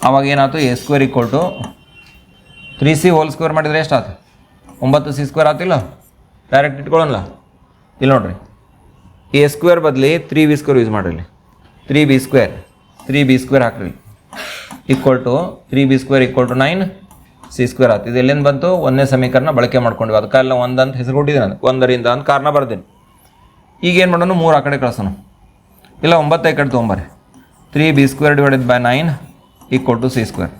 ಅವಾಗ ಏನಾಯ್ತು? A square equal to three C whole square ಮಾಡಿದರೆ ಎಷ್ಟು ಆತ ಒಂಬತ್ತು ಸಿ ಸ್ಕ್ವೇರ್ ಆತಿಲ್ಲ? ಡೈರೆಕ್ಟ್ ಇಟ್ಕೊಳ್ಳೋಣ ಇಲ್ಲಿ ನೋಡ್ರಿ. ಎ ಸ್ಕ್ವೇರ್ ಬದಲಿ ತ್ರೀ ಬಿ ಸ್ಕ್ವೇರ್ ಯೂಸ್ ಮಾಡಿರಿ three B square three B square ಹಾಕ್ರಿ. Equal to three B square equal to nine C square ಆಯ್ತು ಇದು ಎಲ್ಲಿಂದ ಬಂತು? ಒಂದನೇ ಸಮೀಕರಣ ಬಳಕೆ ಮಾಡ್ಕೊಂಡ್ವಿ. ಅದಕ್ಕೆಲ್ಲ ಒಂದಂತ ಹೆಸರು ಕೊಟ್ಟಿದ್ದೀನಿ ನಾನು. ಒಂದರಿಂದ ಅಂತ ಕಾರಣ ಬರ್ದೇನೆ. ಈಗ ಏನು ಮಾಡೋಣ? ಮೂರು ಆ ಕಡೆ ಕಳ್ಸೋಣ. ಇಲ್ಲ, ಒಂಬತ್ತು ಕಡೆ ತೊಗೊಂಬರ್ರಿ. Three B square divided by nine equal to C square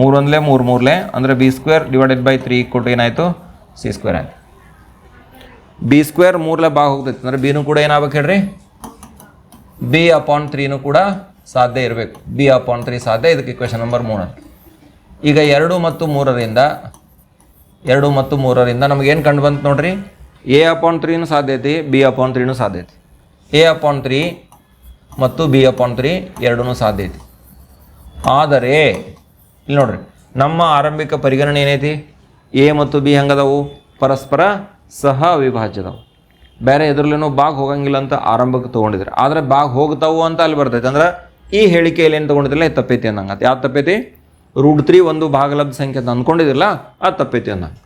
ಮೂರೊಂದಲೇ ಮೂರು, ಮೂರಲೇ ಅಂದರೆ B square divided by three equal to ಏನಾಯಿತು? ಸಿ ಸ್ಕ್ವೇರ್ ಆಯಿತು. ಬಿ ಸ್ಕ್ವೇರ್ ಮೂರಲೆ ಭಾಗ ಹೋಗ್ತೈತೆ. ಅಂದ್ರೆ ಬಿನೂ ಕೂಡ ಏನಾಗ್ಬೇಕು ಹೇಳ್ರಿ? ಬಿ ಅಪಾನ್ ತ್ರೀನೂ ಕೂಡ ಸಾಧ್ಯ ಇರಬೇಕು. ಬಿ ಅಪಾನ್ ತ್ರೀ ಸಾಧ್ಯ, ಇದಕ್ಕೆ ಕ್ವೆಶನ್ ನಂಬರ್ ಮೂರು. ಈಗ ಎರಡು ಮತ್ತು ಮೂರರಿಂದ, ಎರಡು ಮತ್ತು ಮೂರರಿಂದ ನಮಗೇನು ಕಂಡು ಬಂತು ನೋಡ್ರಿ? ಎ ಅಪಾನ್ ತ್ರೀನೂ ಸಾಧ್ಯ ಐತಿ ಬಿ ಅಪಾನ್ ತ್ರೀನೂ ಸಾಧ್ಯ ಐತಿ. ಎ ಅಪಾನ್ ತ್ರೀ ಮತ್ತು ಬಿ ಅಪಾನ್ ತ್ರೀ ಎರಡೂ ಸಾಧ್ಯ ಐತಿ. ಆದರೆ, ಇಲ್ಲಿ ನೋಡ್ರಿ, ನಮ್ಮ ಆರಂಭಿಕ ಪರಿಗಣನೆ ಏನೈತಿ? ಎ ಮತ್ತು ಬಿ ಹೆಂಗದವು? ಪರಸ್ಪರ ಸಹ ಅವಿಭಾಜ್ಯದವು ಬೇರೆ ಎದುರಲ್ಲೇನೋ ಬಾಗ್ ಹೋಗಂಗಿಲ್ಲ ಅಂತ ಆರಂಭಕ್ಕೆ ತೊಗೊಂಡಿದ್ರು. ಆದರೆ ಬಾಗ್ ಹೋಗ್ತಾವು ಅಂತ ಅಲ್ಲಿ ಬರ್ತೈತೆ. ಅಂದ್ರೆ ಈ ಹೇಳಿಕೆಯಲ್ಲಿ ಏನು ತೊಗೊಂಡಿದ್ರಲ್ಲ ಇದು ತಪ್ಪೈತಿ ಅನ್ನಂಗೆ ಯಾವ್ದು ತಪ್ಪೈತಿ? ರೂಟ್ ತ್ರೀ ಒಂದು ಭಾಗಲಬ್ಧ ಸಂಖ್ಯೆ ಅಂತ ಅಂದ್ಕೊಂಡಿದ್ದಿಲ್ಲ ಅದು ತಪ್ಪೈತಿ ಅನ್ನಂಗೆ.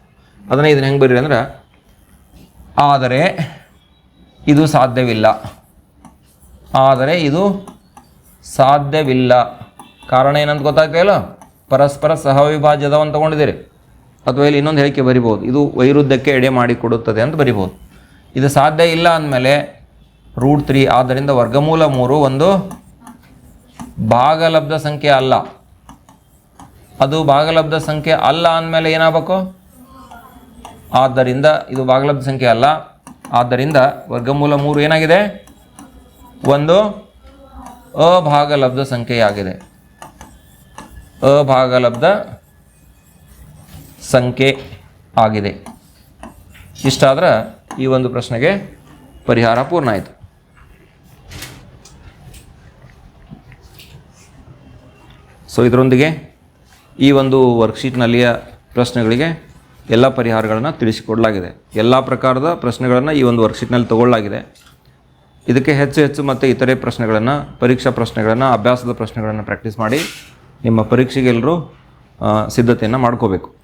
ಅದನ್ನ ಇದನ್ನ ಹೆಂಗೆ ಬರೀರಿ ಅಂದ್ರೆ, ಆದರೆ ಇದು ಸಾಧ್ಯವಿಲ್ಲ. ಆದರೆ ಇದು ಸಾಧ್ಯವಿಲ್ಲ. ಕಾರಣ ಏನಂತ ಗೊತ್ತಾಗ್ತಾಯಿಲ್ಲ ಪರಸ್ಪರ ಸಹವಿಭಾಜ್ಯದವನ್ನು ತಗೊಂಡಿದ್ದೀರಿ. ಅಥವಾ ಇಲ್ಲಿ ಇನ್ನೊಂದು ಹೇಳಿಕೆ ಬರಿಬೋದು. ಇದು ವೈರುದ್ಧಕ್ಕೆ ಎಡೆ ಮಾಡಿಕೊಡುತ್ತದೆ ಅಂತ ಬರಿಬೋದು. ಇದು ಸಾಧ್ಯ ಇಲ್ಲ ಅಂದಮೇಲೆ ರೂಟ್ ತ್ರೀ ಆದ್ದರಿಂದ ವರ್ಗಮೂಲ ಮೂರು ಒಂದು ಭಾಗಲಬ್ಧ ಸಂಖ್ಯೆ ಅಲ್ಲ. ಅದು ಭಾಗಲಬ್ಧ ಸಂಖ್ಯೆ ಅಲ್ಲ ಅಂದಮೇಲೆ ಏನಾಗಬೇಕು? ಆದ್ದರಿಂದ ಇದು ಭಾಗಲಬ್ಧ ಸಂಖ್ಯೆ ಅಲ್ಲ. ಆದ್ದರಿಂದ ವರ್ಗಮೂಲ ಮೂರು ಏನಾಗಿದೆ? ಒಂದು ಅಭಾಗಲಬ್ಧ ಸಂಖ್ಯೆಯಾಗಿದೆ. ಅಭಾಗಲಬ್ಧ ಸಂಖ್ಯೆ ಆಗಿದೆ. ಇಷ್ಟಾದ್ರೆ ಈ ಒಂದು ಪ್ರಶ್ನೆಗೆ ಪರಿಹಾರ ಪೂರ್ಣ ಆಯಿತು. ಸೊ ಇದರೊಂದಿಗೆ ಈ ಒಂದು ವರ್ಕ್ಶೀಟ್ನಲ್ಲಿಯ ಪ್ರಶ್ನೆಗಳಿಗೆ ಎಲ್ಲ ಪರಿಹಾರಗಳನ್ನು ತಿಳಿಸಿಕೊಡಲಾಗಿದೆ. ಎಲ್ಲ ಪ್ರಕಾರದ ಪ್ರಶ್ನೆಗಳನ್ನು ಈ ಒಂದು ವರ್ಕ್ಶೀಟ್ನಲ್ಲಿ ತಗೊಳ್ಳಲಾಗಿದೆ. ಇದಕ್ಕೆ ಹೆಚ್ಚು ಹೆಚ್ಚು ಮತ್ತು ಇತರೆ ಪ್ರಶ್ನೆಗಳನ್ನು, ಪರೀಕ್ಷಾ ಪ್ರಶ್ನೆಗಳನ್ನು, ಅಭ್ಯಾಸದ ಪ್ರಶ್ನೆಗಳನ್ನು ಪ್ರಾಕ್ಟೀಸ್ ಮಾಡಿ ನಿಮ್ಮ ಪರೀಕ್ಷೆಗೆಲ್ಲರೂ ಸಿದ್ಧತೆಯನ್ನು ಮಾಡ್ಕೋಬೇಕು.